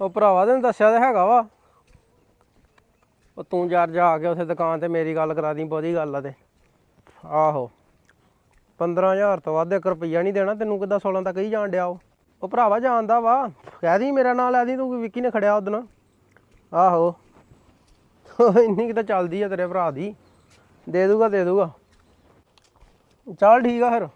ਉਹ ਭਰਾਵਾ ਤੈਨੂੰ ਦੱਸਿਆ ਤਾਂ ਹੈਗਾ ਵਾ। ਉਹ ਤੂੰ ਯਾਰ ਜਾ ਕੇ ਉਥੇ ਦੁਕਾਨ ਤੇ ਮੇਰੀ ਗੱਲ ਕਰਾ ਦੀ, ਬਹੁਤੀ ਗੱਲ ਆ ਤੇ। ਆਹੋ। 15000 ਤੋਂ ਵੱਧ 1 ਰੁਪਈਆ ਨਹੀਂ ਦੇਣਾ ਤੈਨੂੰ, ਕਿੱਦਾਂ 16 ਤੱਕ ਹੀ ਜਾਣ ਡਿਆ ਉਹ। ਉਹ ਭਰਾਵਾ ਜਾਣਦਾ ਵਾ। ਕਹਿ ਦੀ ਮੇਰਾ ਨਾਂ, ਲੈ ਦੀ ਤੂੰ ਵਿੱਕੀ ਨੇ ਖੜਿਆ ਉਹਦਨ ਆਹੋ। ਇੰਨੀ ਕਿ ਤਾਂ ਚੱਲਦੀ ਆ ਤੇਰੇ ਭਰਾ ਦੀ। ਦੇ ਦੂਗਾ ਦੇ ਦੂਗਾ। ਚੱਲ ਠੀਕ ਆ ਫਿਰ।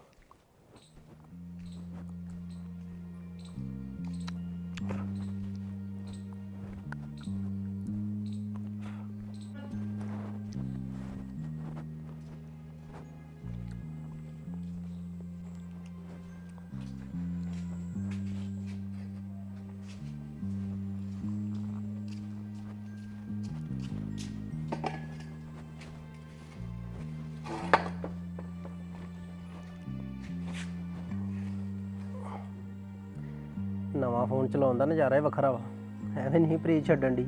ਫੋਨ ਚਲਾਉਣ ਦਾ ਨਜ਼ਾਰਾ ਹੀ ਵੱਖਰਾ ਵਾ। ਐਵੇਂ ਨਹੀਂ ਪ੍ਰੀਤ ਛੱਡਣ ਦੀ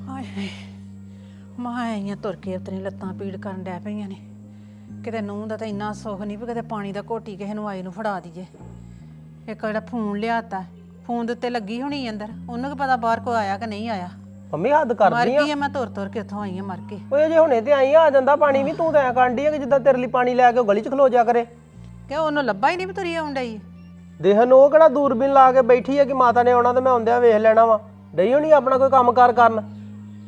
ਹਾਏ ਮਾਂ ਆਈਆਂ ਤੁਰ ਕੇ ਉਤਰੀ ਲੱਤਾਂ ਪੀੜ ਕਰਨ ਡੈ ਪਈਆਂ ਨੇ। ਕਿਤੇ ਨੂੰਹ ਦਾ ਤਾਂ ਇੰਨਾ ਸੁੱਖ ਨਹੀਂ ਵੀ ਕਿਤੇ ਪਾਣੀ ਦਾ ਘੋਟੀ ਕਿਸੇ ਨੂੰ ਆਈ ਨੂੰ ਫੜਾ ਦਈਏ। ਇੱਕ ਜਿਹੜਾ ਫੋਨ ਲਿਆਤਾ ਫੋਨ ਦੇ ਉੱਤੇ ਲੱਗੀ ਹੋਣੀ ਅੰਦਰ। ਉਹਨੂੰ ਕੀ ਪਤਾ ਬਾਹਰ ਕੋ ਆਇਆ ਕਿ ਨਹੀਂ ਆਇਆ। ਮੰਮੀ ਹੱਦ ਮਰ ਕਰਦੀ ਆ ਗਈ ਆ। ਮੈਂ ਤੁਰ ਤੁਰ ਕੇ ਉੱਥੋਂ ਆਈ ਆ ਮਰ ਕੇ। ਓਏ ਜੇ ਹੁਣੇ ਤੇ ਆਈ ਆ ਆ ਜਾਂਦਾ ਪਾਣੀ ਵੀ ਤੂੰ ਤਾਂ ਐ ਕਾਂਡੀ ਆ ਕਿ ਜਿੱਦਾਂ ਤੇਰੇ ਲਈ ਪਾਣੀ ਲੈ ਕੇ ਉਹ ਗਲੀ 'ਚ ਖਲੋ ਜਾ ਕਰੇ। ਕਿ ਉਹਨੂੰ ਲੱਭਾ ਹੀ ਨਹੀਂ ਵੀ ਤੁਰੀ ਆਉਣ ਡਈ ਦੇਹਨ ਉਹ ਕਿਹੜਾ ਦੂਰਬੀਨ ਲਾ ਕੇ ਬੈਠੀ ਆ ਕਿ ਮਾਤਾ ਨੇ ਆਉਣਾ ਤੇ ਮੈਂ ਆਉਂਦਿਆਂ ਵੇਖ ਲੈਣਾ ਵਾ। ਡਈ ਹੋਣੀ ਆਪਣਾ ਕੋਈ ਕੰਮਕਾਰ ਕਰਨ।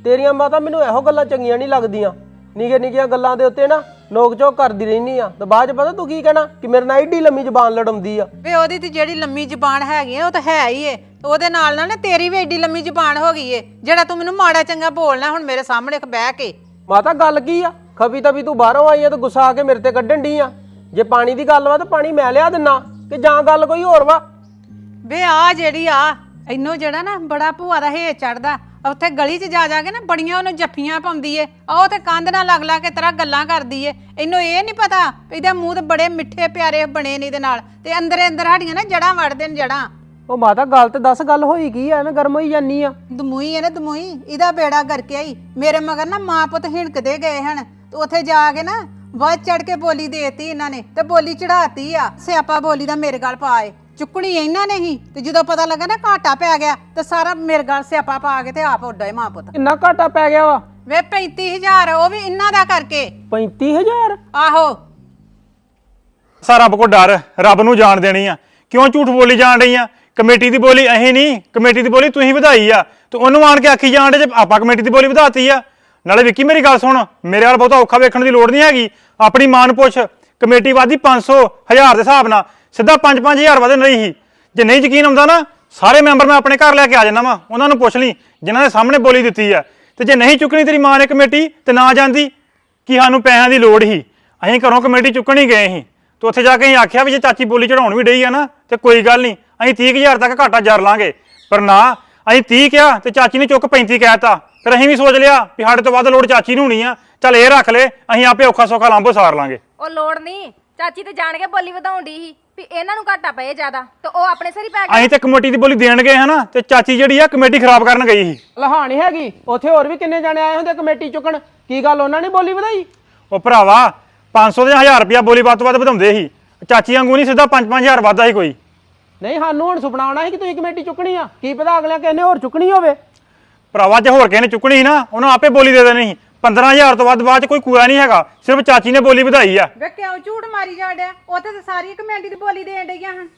ਤੇਰੀਆਂ ਮਾਤਾ ਮੈਨੂੰ ਇਹੋ ਗੱਲਾਂ ਚੰਗੀਆਂ ਨਹੀਂ ਲੱਗਦੀਆਂ। ਨਿੱਕੇ ਨਿੱਕੀਆਂ ਗੱਲਾਂ ਦੇ ਉੱਤੇ ਨਾ ਨੋਕ ਝੋਕ ਕਰਦੀ ਰਹਿਨੀ ਆ। ਤੇ ਬਾਅਦ ਚ ਪਤਾ ਤੂੰ ਕੀ ਕਹਿਣਾ? ਕਿ ਮੇਰੇ ਨਾਲ ਏਡੀ ਲੰਮੀ ਜ਼ਬਾਨ ਲੜਾਉਂਦੀ ਆ। ਵੇ ਉਹਦੀ ਤੇ ਜਿਹੜੀ ਲੰਮੀ ਜ਼ਬਾਨ ਹੈਗੀ ਆ ਉਹ ਤਾਂ ਹੈ ਹੀ ਏ। ਉਹਦੇ ਨਾਲ ਨਾਲ ਨਾ ਤੇਰੀ ਵੀ ਐਡੀ ਲੰਮੀ ਜ਼ਬਾਨ ਹੋ ਗਈ ਏ। ਜਿਹੜਾ ਤੂੰ ਮੈਨੂੰ ਮਾੜਾ ਚੰਗਾ ਬੋਲਣਾ ਹੁਣ ਮੇਰੇ ਸਾਹਮਣੇ ਬਹਿ ਕੇ। ਮਾਤਾ ਗੱਲ ਕੀ ਆ? ਖਬੀ ਤਬੀ ਤੂੰ ਬਾਹਰੋਂ ਆਈ ਆ ਤੇ ਗੁੱਸਾ ਆ ਕੇ ਮੇਰੇ ਤੇ ਕੱਢਣ ਡਈ ਆ। ਜੇ ਪਾਣੀ ਦੀ ਗੱਲ ਵਾ ਤਾਂ ਪਾਣੀ ਮੈਂ ਲਿਆ ਦਿੰਨਾ। ਕਿ ਜਾਂ ਗੱਲ ਕੋਈ ਹੋਰ ਵਾ? ਵੇ ਆ ਜਿਹੜੀ ਆ ਇਹਨੂੰ ਜਿਹੜਾ ਨਾ ਬੜਾ ਭੂਆ ਦਾ ਹੇ ਚੜਦਾ। ਉੱਥੇ ਗਲੀ 'ਚ ਜਾ ਜਾ ਕੇ ਨਾ ਬੜੀਆਂ ਉਹਨੂੰ ਜੱਫੀਆਂ ਪਾਉਂਦੀ ਏ। ਆ ਉਹ ਤੇ ਕੰਧ ਨਾਲ ਲੱਗ ਲਾ ਕੇ ਤਰ੍ਹਾਂ ਗੱਲਾਂ ਕਰਦੀ ਏ। ਇਹਨੂੰ ਇਹ ਨਹੀਂ ਪਤਾ ਵੀ ਇਹਦੇ ਮੂੰਹ ਤੇ ਬੜੇ ਮਿੱਠੇ ਪਿਆਰੇ ਬਣੇ ਨੇ ਇਹਦੇ ਨਾਲ ਤੇ ਅੰਦਰੇ ਅੰਦਰ ਸਾਡੀਆਂ ਨਾ ਜੜਾਂ ਵੜਦੇ ਨੇ ਜੜਾਂ ਉਹ ਮਾਤਾ ਗੱਲ ਤੇ ਦੱਸ ਗੱਲ ਹੋਈ ਕੀ ਆ? ਐਵੇਂ ਗਰਮ ਹੋਈ ਜਾਨੀ ਆ। ਦਮੂਈ ਇਹਨੇ ਦਮੂਈ ਇਹਦਾ ਬੇੜਾ ਕਰਕੇ ਆਈ ਮੇਰੇ ਮਗਰ ਨਾ ਮਾਂ ਪੁੱਤ ਹਿਣਕਦੇ ਗਏ ਹਨ ਤੇ ਉੱਥੇ ਜਾ ਕੇ ਨਾ ਵੱਧ ਚੜ ਕੇ ਬੋਲੀ ਦੇਤੀ ਇਹਨਾਂ ਨੇ ਤੇ ਬੋਲੀ ਚੜਾਤੀ ਆ। ਸਿਆਪਾ ਬੋਲੀ ਦਾ ਮੇਰੇ ਗਲ ਪਾਏ ਚੁੱਕਣੀ ਇਹਨਾਂ ਨੇ ਹੀ ਤੇ ਜਦੋਂ ਪਤਾ ਲੱਗਾ ਨਾ ਘਾਟਾ ਪੈ ਗਿਆ ਤੇ ਸਾਰਾ ਮੇਰੇ ਗਲ ਸਿਆਪਾ ਪਾ ਕੇ ਤੇ ਆਪ ਉੱਡਾ ਮਾਂ ਪੁੱਤ। ਕਿੰਨਾ ਘਾਟਾ ਪੈ ਗਿਆ ਵਾ? ਵੇ 35000 ਉਹ ਵੀ ਇਹਨਾਂ ਦਾ ਕਰਕੇ। 35000 ਆਹੋ। ਸਾ ਰੱਬ ਕੋ ਡਰ ਰੱਬ ਨੂੰ ਜਾਣ ਦੇਣੀ ਆ। ਕਿਉਂ ਝੂਠ ਬੋਲੀ ਜਾਣ ਰਹੀ ਆ? ਕਮੇਟੀ ਦੀ ਬੋਲੀ ਅਹੀਂ ਨਹੀਂ ਕਮੇਟੀ ਦੀ ਬੋਲੀ ਤੁਸੀਂ ਵਧਾਈ ਆ। ਤੇ ਉਹਨੂੰ ਆਣ ਕੇ ਆਖੀ ਜਾਣ ਦੇ ਜੇ ਆਪਾਂ ਕਮੇਟੀ ਦੀ ਬੋਲੀ ਵਧਾਤੀ ਆ। ਨਾਲੇ ਵਿੱਕੀ ਮੇਰੀ ਗੱਲ ਸੁਣ ਮੇਰੇ ਨਾਲ ਬਹੁਤਾ ਔਖਾ ਵੇਖਣ ਦੀ ਲੋੜ ਨਹੀਂ ਹੈਗੀ। ਆਪਣੀ ਮਾਂ ਨੂੰ ਪੁੱਛ ਕਮੇਟੀ ਵਾਦੀ 500 1000 ਦੇ ਹਿਸਾਬ ਨਾਲ। ਸਿੱਧਾ 5-5000 ਵਧਣ ਰਹੀ ਸੀ। ਜੇ ਨਹੀਂ ਯਕੀਨ ਆਉਂਦਾ ਨਾ, ਸਾਰੇ ਮੈਂਬਰ ਮੈਂ ਆਪਣੇ ਘਰ ਲੈ ਕੇ ਆ ਜਾਣਾ ਵਾ। ਉਹਨਾਂ ਨੂੰ ਪੁੱਛ ਲਈ, ਜਿਨ੍ਹਾਂ ਦੇ ਸਾਹਮਣੇ ਬੋਲੀ ਦਿੱਤੀ ਆ। ਤੇ ਜੇ ਨਹੀਂ ਚੁੱਕਣੀ ਤੇਰੀ ਮਾਂ ਨੇ ਕਮੇਟੀ, ਤੇ ਨਾ ਜਾਂਦੀ, ਕਿ ਸਾਨੂੰ ਪੈਸਿਆਂ ਦੀ ਲੋੜ ਸੀ? ਅਸੀਂ ਘਰੋਂ ਕਮੇਟੀ ਚੁੱਕਣ ਹੀ ਗਏ ਸੀ। ਤੇ ਉੱਥੇ ਜਾ ਕੇ ਅਸੀਂ ਆਖਿਆ ਵੀ ਜੇ ਚਾਚੀ ਬੋਲੀ ਚੜਾਉਣ ਵੀ ਡਈ ਆ ਨਾ, ਤੇ ਕੋਈ ਗੱਲ ਨਹੀਂ, ਅਸੀਂ 30000 ਤੱਕ ਘਾਟਾ ਜਰ ਲਾਂਗੇ। ਪਰ ਨਾ, ਅਸੀਂ 30 ਕਿਹਾ, ਤੇ ਚਾਚੀ ਨੇ ਚੁੱਕ 35 ਕਹਿਤਾ ਫਿਰ ਅਸੀਂ ਵੀ ਸੋਚ ਲਿਆ ਵੀ ਸਾਡੇ ਤੋਂ ਵੱਧ ਲੋੜ ਚਾਚੀ ਨੂੰ ਹੋਣੀ ਆ। ਚੱਲ ਇਹ ਰੱਖ ਲੈ, ਅਸੀਂ ਆਪੇ ਔਖਾ ਸੌਖਾ ਲਾਂਭੋ ਸਾਰ ਲਾਂਗੇ। ਉਹ ਲੋੜ ਨਹੀਂ ਚਾਚੀ ਤੇ ਜਾਣ ਕੇ ਬੋਲੀ ਵਧਾਉਣ ਦੀ ਸੀ ਵੀ ਇਹਨਾਂ ਨੂੰ ਘਾਟਾ ਪਏ ਜ਼ਿਆਦਾ ਤੇ ਉਹ ਆਪਣੇ ਸਿਰ ਹੀ ਪੈ ਗਏ। ਅਸੀਂ ਤੇ ਕਮੇਟੀ ਦੀ ਬੋਲੀ ਦੇਣ ਗਏ ਹਨਾ ਤੇ ਚਾਚੀ ਜਿਹੜੀ ਆ ਕਮੇਟੀ ਖਰਾਬ ਕਰਨ ਗਈ ਸੀ। ਲਹਾ ਨਹੀਂ ਹੈਗੀ ਉੱਥੇ ਹੋਰ ਵੀ ਕਿੰਨੇ ਜਾਣੇ ਆਏ ਹੁੰਦੇ ਕਮੇਟੀ ਚੁੱਕਣ? ਕੀ ਗੱਲ ਉਹਨਾਂ ਨੇ ਬੋਲੀ ਵਧਾਈ? ਉਹ ਭਰਾਵਾ 500 ਦੇ 1000 ਰੁਪਿਆ ਬੋਲੀ ਵੱਧ ਤੋਂ ਵੱਧ ਵਧਾਉਂਦੇ ਸੀ। ਚਾਚੀ ਵਾਂਗੂ ਨਹੀਂ ਸਿੱਧਾ 5-5000 ਵਾਧਾ ਸੀ ਕੋਈ। ਨਹੀਂ ਸਾਨੂੰ ਹੁਣ ਸੁਪਨਾ ਆਉਣਾ ਸੀ ਕਿ ਤੁਸੀਂ ਕਮੇਟੀ ਚੁੱਕਣੀ ਆ। ਕੀ ਪਤਾ ਅਗਲਿਆਂ ਕਹਿੰਨੇ ਹੋਰ ਚੁੱਕਣੀ ਹੋਵੇ। ਭਰਾਵਾ ਜੇ ਹੋਰ ਕਿਸੇ ਨੇ ਚੁੱਕਣੀ ਸੀ ਨਾ ਉਹਨਾਂ ਆਪੇ ਬੋਲੀ ਦੇ ਦੇਣੀ ਸੀ। 15000 ਤੋਂ ਵੱਧ ਬਾਅਦ ਚ ਕੋਈ ਕੂੜਾ ਨਹੀਂ ਹੈਗਾ। ਸਿਰਫ ਚਾਚੀ ਨੇ ਬੋਲੀ ਵਧਾਈ ਆ। ਵੇ ਕਿਉਂ ਝੂਠ ਮਾਰੀ ਜਾਂਦਿਆ ਉੱਥੇ ਤੇ ਸਾਰੀ ਕਮੇਟੀ ਦੀ ਬੋਲੀ ਦੇਣ ਡਈਆਂ ਹਨ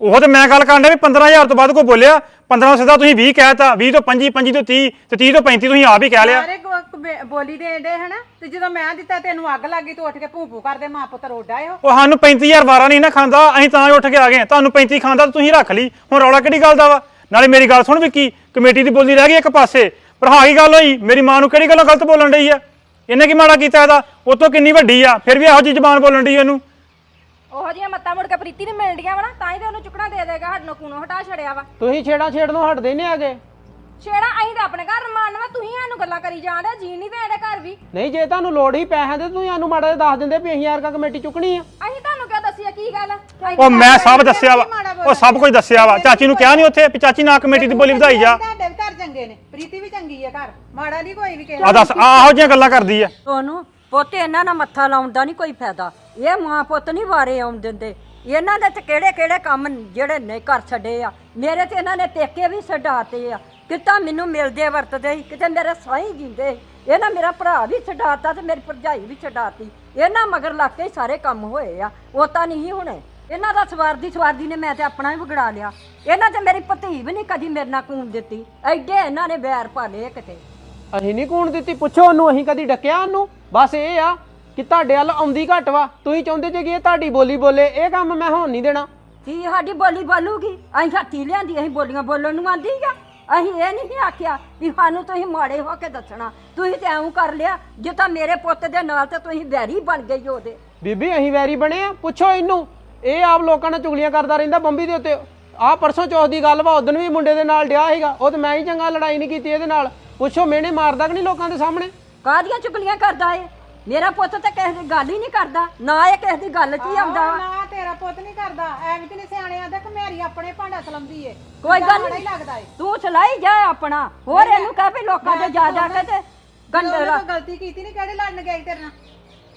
ਉਹ ਤੇ ਮੈਂ ਗੱਲ ਕਰਨ ਡਿਆ ਵੀ 15000 ਤੋਂ ਵੱਧ ਕੋਈ ਬੋਲਿਆ। 15 ਸਿੱਧਾ ਤੁਸੀਂ 20 ਕਹਿਤਾ 20 ਤੋਂ 25 25 ਤੋਂ 30 ਤੇ 30 ਤੋਂ 35 ਤੁਸੀਂ ਆਪ ਹੀ ਕਹਿ ਲਿਆ। ਸਾਰੇ ਗ- ਕਮੇ- ਬੋਲੀ ਦੇਣ ਡੇ ਹਨਾ? ਤੇ ਜਦੋਂ ਮੈਂ ਦਿੱਤਾ ਤੈਨੂੰ ਅੱਗ ਲੱਗੀ ਤੂੰ ਉੱਠ ਕੇ ਭੂਪੂ ਕਰਦੇ ਮਾਂ ਪੁੱਤ ਰੋਡਾ ਇਹੋ ਉਹ। ਸਾਨੂੰ 35000 ਵਾਰਾ ਨਹੀਂ ਨਾ ਖਾਂਦਾ ਅਸੀਂ ਤਾਂ ਉੱਠ ਕੇ ਆ ਗਏ ਤੁਹਾਨੂੰ 35 ਖਾਂਦਾ ਤਾਂ ਤੁਸੀਂ ਰੱਖ ਲਈ। ਹੁਣ ਰੌਲਾ ਕਿਹੜੀ ਗੱਲ ਦਾ ਵਾ? ਨਾਲੇ ਮੇਰੀ ਗੱਲ ਸੁਣ ਵਿੱਕੀ ਕਮੇਟੀ ਦੀ ਬੋਲੀ ਰਹਿ ਗਈ ਇੱਕ ਪਾਸੇ। ਪਰ ਹਾਂ ਕੀ ਗੱਲ ਹੋਈ? ਮੇਰੀ ਮਾਂ ਨੂੰ ਕਿਹੜੀ ਗੱਲੋਂ ਗਲਤ ਬੋਲਣ ਡਈ ਆ? ਇਹਨੇ ਕੀ ਮਾੜਾ ਕੀਤਾ ਇਹਦਾ? ਉਹ ਤੋਂ ਕਿੰਨੀ ਵੱਡੀ ਆ? ਫਿਰ ਵੀ ਇਹੋ ਜਿਹੀ ਜ਼ਬਾਨ ਬੋਲਣ ਡਈ ਇਹਨੂੰ? ਉਹੋ ਜਿਹੀਆਂ ਮੱਤਾਂ ਮੁੜ ਕੇ ਪ੍ਰੀਤੀ ਨੂੰ ਮਿਲਣਡੀਆਂ ਵਾ ਨਾ ਤਾਂ ਹੀ ਤੇ ਉਹਨੂੰ ਚੁੱਕਣਾ ਦੇ ਦੇਗਾ ਸਾਡੇ ਨੂੰ ਕੂਣੋਂ ਹਟਾ ਛੜਿਆ ਵਾ। ਤੁਸੀਂ ਛੇੜਾ ਛੇੜਨੋਂ ਹਟਦੇ ਨਹੀਂ ਹੈਗੇ। ਛੇੜਾ ਅਸੀਂ ਤਾਂ ਆਪਣੇ ਘਰ ਰਮਾਨ ਵਾ ਤੁਸੀਂ ਸਾਨੂੰ ਗੱਲਾਂ ਕਰੀ ਜਾਂਦੇ ਜੀ ਨਹੀਂ ਤੇ ਘਰ ਵੀ। ਨਹੀਂ ਜੇ ਤੁਹਾਨੂੰ ਲੋੜ ਹੀ ਪੈਸਿਆਂ ਦੀ ਤੁਸੀਂ ਸਾਨੂੰ ਮਾੜਾ ਜਿਹਾ ਦੱਸ ਦਿੰਦੇ ਵੀ ਅਸੀਂ ਯਾਰ ਕਾ ਕਮੇਟੀ ਚੁੱਕਣੀ ਆ। ਅਸੀਂ ਤੁਹਾਨੂੰ ਕਿਉਂ ਦੱਸਿਆ ਕੀ ਗੱਲ ਅਸੀਂ ਉਹ ਮੈਂ ਸਭ ਦੱਸਿਆ ਵਾ ਉਹ ਸਭ ਕੁਝ ਦੱਸਿਆ ਵਾ। ਚਾਚੀ ਨੂੰ ਕਿਹਾ ਨਹੀਂ ਉੱਥੇ ਵੀ ਚਾਚੀ ਨਾ ਕਮੇਟੀ ਦੀ ਬੋਲੀ ਵਧਾਈ ਜਾ। ਚੰਗੇ ਨੇ। ਪ੍ਰੀਤੀ ਵੀ ਚੰਗੀ ਆ ਘਰ। ਮਾੜਾ ਨਹੀਂ ਕੋਈ ਵੀ ਕਿਸੇ ਆ ਦੱਸ ਆਹੋ ਜਿਹੀਆਂ ਗੱਲਾਂ ਕਰਦੀ ਆ। ਉਹਨੂੰ ਪੁੱਤ ਇਹਨਾਂ ਨਾਲ ਮੱਥਾ ਲਾਉਣ ਦਾ ਨਹੀਂ ਕੋਈ ਫਾਇਦਾ। ਇਹ ਮਾਂ ਪੁੱਤ ਨਹੀਂ ਵਾਰੇ ਆਉਣ ਦਿੰਦੇ। ਇਹਨਾਂ ਦੇ ਤੇ ਕਿਹੜੇ ਕਿਹੜੇ ਕੰਮ ਜਿਹੜੇ ਨਹੀਂ ਕਰ ਛੱਡੇ ਆ। ਮੇਰੇ ਤੇ ਇਹਨਾਂ ਨੇ ਪੇਕੇ ਵੀ ਛਡਾਤੇ ਆ। ਕਿਤਾ ਮੈਨੂੰ ਮਿਲਦੇ ਵਰਤਦੇ ਸੀ ਕਿਤੇ ਮੇਰੇ ਸਾਈਂ ਜਿੰਦੇ ਇਹਨਾਂ ਮੇਰਾ ਭਰਾ ਵੀ ਛਡਾਤਾ ਤੇ ਮੇਰੀ ਭਰਜਾਈ ਵੀ ਛਡਾਤੀ। ਇਹਨਾਂ ਮਗਰ ਲੱਗ ਕੇ ਹੀ ਸਾਰੇ ਕੰਮ ਹੋਏ ਆ। ਉਹ ਤਾਂ ਨਹੀਂ ਹੁਣੇ। ਇਹਨਾਂ ਦਾ ਸਵਾਰਦੀ ਸਵਾਰਦੀ ਨੇ ਮੈਂ ਤੇ ਆਪਣਾ ਹੀ ਵਿਗੜਾ ਲਿਆ। ਇਹਨਾਂ ਤੇ ਮੇਰੀ ਭਤੀ ਵੀ ਨਹੀਂ ਕਦੀ ਮੇਰੇ ਨਾਲ ਕੂਨ ਦਿੱਤੀ। ਐਡੇ ਇਹਨਾਂ ਨੇ ਵੈਰ ਪਾਲੇ ਕਿਤੇ ਅਸੀਂ ਨਹੀਂ ਕੂਣ ਦਿੱਤੀ ਪੁੱਛੋ ਉਹਨੂੰ ਅਸੀਂ ਕਦੀ ਡੱਕਿਆ ਉਹਨੂੰ? ਬਸ ਇਹ ਆ ਕਿ ਤੁਹਾਡੇ ਵੱਲ ਆਉਂਦੀ ਘੱਟ ਵਾ। ਤੁਸੀਂ ਚਾਹੁੰਦੇ ਜੇ ਕਿ ਇਹ ਤੁਹਾਡੀ ਬੋਲੀ ਬੋਲੇ ਇਹ ਕੰਮ ਮੈਂ ਹੋਣ ਨਹੀਂ ਦੇਣਾ। ਕੀ ਸਾਡੀ ਬੋਲੀ ਬੋਲੂਗੀ? ਅਸੀਂ ਹੱਥੀ ਲਿਆਂਦੀ ਅਸੀਂ ਬੋਲੀਆਂ ਬੋਲਣ ਨੂੰ ਆਂਦੀ ਆ। ਅਸੀਂ ਇਹ ਨਹੀਂ ਆਖਿਆ ਵੀ ਸਾਨੂੰ ਤੁਸੀਂ ਮਾੜੇ ਹੋ ਕੇ ਦੱਸਣਾ। ਤੁਸੀਂ ਤੇ ਐਂ ਕਰ ਲਿਆ ਜੇ ਤਾਂ ਮੇਰੇ ਪੁੱਤ ਦੇ ਨਾਲ ਤੇ ਤੁਸੀਂ ਵੈਰੀ ਬਣ ਗਏ ਜੋ ਉਹਦੇ। ਬੀਬੀ ਅਸੀਂ ਵੈਰੀ ਬਣੇ ਆ। ਪੁੱਛੋ ਇਹਨੂੰ। ਇਹ ਆਪ ਲੋਕਾਂ ਨਾਲ ਚੁਗਲੀਆਂ ਕਰਦਾ ਰਹਿੰਦਾ ਬੰਬੀ ਦੇ ਉੱਤੇ। ਆਹ ਪਰਸੋਂ ਚੌਥ ਦੀ ਗੱਲ ਵਾ ਉਦੋਂ ਵੀ ਮੁੰਡੇ ਦੇ ਨਾਲ ਡਿਆ ਸੀਗਾ। ਉਹ ਤੇ ਮੈਂ ਹੀ ਚੰਗਾ ਲੜਾਈ ਨਹੀਂ ਕੀਤੀ ਇਹਦੇ ਨਾਲ। ਪੁੱਛੋ ਮੈਨੇ ਮਾਰਦਾ ਕਿ ਨਹੀਂ ਲੋਕਾਂ ਦੇ ਸਾਹਮਣੇ? ਕਾਹਦੀਆਂ ਚੁਗਲੀਆਂ ਕਰਦਾ ਏ ਮੇਰਾ ਪੁੱਤ ਤਾਂ ਕਿਸੇ ਦੀ ਗੱਲ ਹੀ ਨਹੀਂ ਕਰਦਾ। ਨਾ ਇਹ ਕਿਸੇ ਦੀ ਗੱਲ 'ਚ ਹੀ ਆਉਂਦਾ। ਨਾ ਤੇਰਾ ਪੁੱਤ ਨਹੀਂ ਕਰਦਾ। ਐਵੇਂ ਨਹੀਂ ਸਿਆਣੇ ਆਂਦੇ ਕਿ ਮੇਰੀ ਆਪਣੇ ਭਾਂਡਾ ਸਲਮਦੀ ਏ। ਕੋਈ ਗੱਲ ਨਹੀਂ। ਲੱਗਦਾ ਏ। ਤੂੰ ਚਲਾਈ ਜਾ ਆਪਣਾ। ਹੋਰ ਇਹਨੂੰ ਕਹਿ ਵੀ ਲੋਕਾਂ ਦੇ ਜਾ ਜਾ ਕੇ ਤੇ ਗੰਡੇ ਉਹਨੇ ਕੋਈ ਗਲਤੀ ਕੀਤੀ ਨਹੀਂ ਕਿਹੜੇ ਲੜਨ ਗਏ ਤੇਰੇ ਨਾਲ?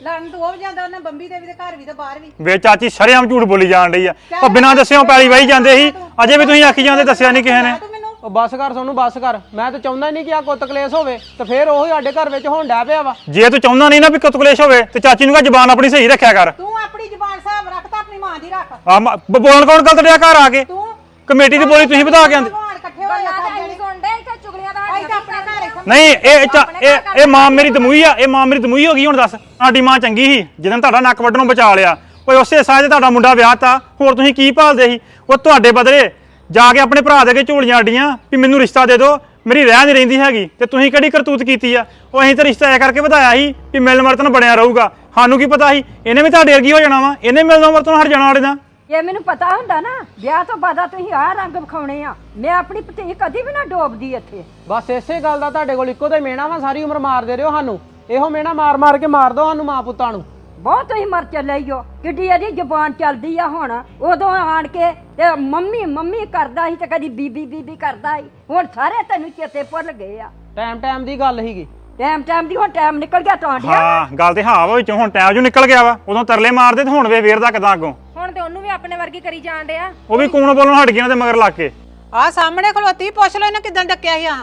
ਲੜਨ ਤੋਂ ਉਹ ਜਾਂਦਾ ਉਹਨੇ ਬੰਬੀ ਦੇ ਵੀ ਤੇ ਘਰ ਵੀ ਤੇ ਬਾਹਰ ਵੀ। ਵੇ ਚਾਚੀ ਸ਼ਰੇਆਮ ਝੂਠ ਬੋਲੀ ਜਾਣ ਰਹੀ ਆ। ਉਹ ਬਿਨਾਂ ਦੱਸਿਓ ਪੈਲੀ ਵਾਹੀ ਜਾਂਦੇ ਸੀ। ਅਜੇ ਵੀ ਤੁਸੀਂ ਆਖੀ ਜਾਂਦੇ ਦੱਸਿਆ ਨਹੀਂ ਕਿਸੇ ਨੇ। ਤੂੰ ਮੈਨੂੰ ਉਹ ਬੱਸ ਕਰ ਸੋਨੂੰ ਬੱਸ ਕਰ। ਮੈਂ ਤਾਂ ਚਾਹੁੰਦਾ ਨਹੀਂ ਕਿ ਆ ਕੁੱਤ ਕਲੇਸ਼ ਹੋਵੇ ਤੇ ਫੇਰ ਉਹੀ ਸਾਡੇ ਘਰ ਵਿੱਚ ਹੋਣ ਡਿਆ ਪਿਆ ਵਾ। ਜੇ ਤੂੰ ਚਾਹੁੰਦਾ ਨਹੀਂ ਨਾ ਵੀ ਕਤਕਲੇਸ਼ ਹੋਵੇ ਤੇ ਚਾਚੀ ਨੂੰ ਕਹ ਜ਼ਬਾਨ ਆਪਣੀ ਸਹੀ ਰੱਖਿਆ ਕਰ। ਤੂੰ ਆਪਣੀ ਜ਼ੁਬਾਨ ਹਿਸਾਬ ਰੱਖ ਤਾਂ ਆਪਣੀ ਮਾਂ ਦੀ ਰੱਖ। ਆ ਮ- ਬ- ਬੋਲਣ ਕੌਣ ਗਲਤ ਡਿਆ ਘਰ ਆ ਕੇ? ਤੂੰ ਕਮੇਟੀ ਦੀ ਬੋਲੀ ਤੁਸੀਂ ਵਧਾ ਕੇ ਆਂਦੇ ਭਗਵਾਨ ਇਕੱਠੇ ਹੋਏ ਆ ਤਾਂ ਸਾਡੇ ਅਸੀਂ ਸੁਣਦੇ ਇੱਥੇ ਚੁਗਲੀਆਂ ਦਾ ਅਸੀਂ ਤਾਂ ਆਪਣੇ ਘਰ ਇੱਥੇ ਨਹੀਂ ਇਹ ਚਾ- ਇਹ ਇਹ ਮਾਂ ਮੇਰੀ ਦਮੂਈ ਆ ਇਹ ਮਾਂ ਮੇਰੀ ਦਮੂਈ ਹੋ ਗਈ ਹੁਣ ਦੱਸ। ਸਾਡੀ ਮਾਂ ਚੰਗੀ ਸੀ ਜਦੋਂ ਤੁਹਾਡਾ ਨੱਕ ਵੱਢਣੋਂ ਬਚਾ ਲਿਆ। ਓਏ ਉਸੇ 'ਚ ਤੁਹਾਡਾ ਮੁੰਡਾ ਵਿਆਹਤਾ ਹੋਰ ਤੁਸੀਂ ਕੀ ਭਾਲਦੇ ਸੀ? ਉਹ ਤੁਹਾਡੇ ਬਦਲੇ ਜਾ ਕੇ ਆਪਣੇ ਭਰਾ ਦੇ ਅੱਗੇ ਝੋਲੀਆਂ ਅੱਡੀਆਂ ਵੀ ਮੈਨੂੰ ਰਿਸ਼ਤਾ ਦੇ ਦਿਓ। ਮੇਰੀ ਰਹਿ ਨਹੀਂ ਰਹਿੰਦੀ ਹੈਗੀ ਤੇ ਤੁਸੀਂ ਕਿਹੜੀ ਕਰਤੂਤ ਕੀਤੀ ਆ? ਉਹ ਅਸੀਂ ਤਾਂ ਰਿਸ਼ਤਾ ਐ ਕਰਕੇ ਵਧਾਇਆ ਸੀ ਵੀ ਮਿਲਣ ਵਰਤਨ ਬਣਿਆ ਰਹੂਗਾ। ਸਾਨੂੰ ਕੀ ਪਤਾ ਸੀ? ਇਹਨੇ ਵੀ ਤੁਹਾਡੇ ਵਰਗੀ ਹੋ ਜਾਣਾ ਵਾ। ਇਹਨੇ ਮਿਲਣਾ ਵਰਤਨ ਹਟ ਜਾਣਾ ਸਾਡੇ ਨਾਲ। ਇਹ ਮੈਨੂੰ ਪਤਾ ਹੁੰਦਾ ਨਾ ਵਿਆਹ ਤੋਂ ਬਾਅਦ ਤੁਸੀਂ ਆਹ ਰੰਗ ਵਿਖਾਉਣੇ ਆ। ਮੈਂ ਆਪਣੀ ਭਤੀ ਕਦੀ ਵੀ ਨਾ ਡੋਬਦੀ ਇੱਥੇ। ਬਸ ਇਸੇ ਗੱਲ ਦਾ ਤੁਹਾਡੇ ਕੋਲ ਇੱਕੋ ਤੇ ਮੇਣਾ ਵਾ ਸਾਰੀ ਉਮਰ ਮਾਰਦੇ ਰਹੋ ਸਾਨੂੰ। ਇਹੋ ਮੇਣਾ ਮਾਰ ਮਾਰ ਕੇ ਮਾਰ ਦੋ ਸਾਨੂੰ ਮਾਂ ਪੁੱਤਾਂ ਨੂੰ। ਬਹੁਤ ਤੁਸੀਂ ਮਰ ਚੱਲੇ ਈ ਓ। ਕਿੱਡੀ ਇਹਦੀ ਜ਼ੁਬਾਨ ਚੱਲਦੀ ਆ ਹੁਣ। ਉਦੋਂ ਆਣ ਕੇ ਤੇ ਮੰਮੀ ਮੰਮੀ ਕਰਦਾ ਸੀ ਤੇ ਕਦੀ ਬੀਬੀ ਬੀਬੀ ਕਰਦਾ ਸੀ। ਹੁਣ ਸਾਰੇ ਤੈਨੂੰ ਚੇਤੇ ਭੁੱਲ ਗਏ ਆ। ਟਾਈਮ ਟਾਈਮ ਦੀ ਗੱਲ ਸੀਗੀ। ਟਾਈਮ ਟਾਈਮ ਦੀ ਹੁਣ ਟਾਈਮ ਨਿਕਲ ਗਿਆ ਤਾਂ ਡਿਆ ਹਾਂ ਗੱਲ ਤੇ ਹਾਂ ਵਾ ਵਿੱਚੋਂ ਹੁਣ ਟਾਈਮ ਜੋ ਨਿਕਲ ਗਿਆ ਵਾ ਉਦੋਂ ਤਰਲੇ ਮਾਰਦੇ ਤੇ ਹੁਣ ਵੇ ਵੇਰਦਾ ਕਿਦਾਂ ਅੱਗੋਂ? ਹੁਣ ਤੇ ਉਹਨੂੰ ਵੀ ਆਪਣੇ ਵਰਗੀ ਕਰੀ ਜਾਣ ਡਿਆ ਉਹ ਵੀ ਕੂਣ ਬੋਲਣ ਹਟ ਗਿਆ ਤੇ ਮਗਰ ਲੱਗ ਕੇ। ਆ ਸਾਹਮਣੇ ਖਲੋਤੀ ਪੁੱਛ ਲੋ ਇਹਨੇ ਕਿਦਾਂ ਡੱਕਿਆ ਸੀ ਆ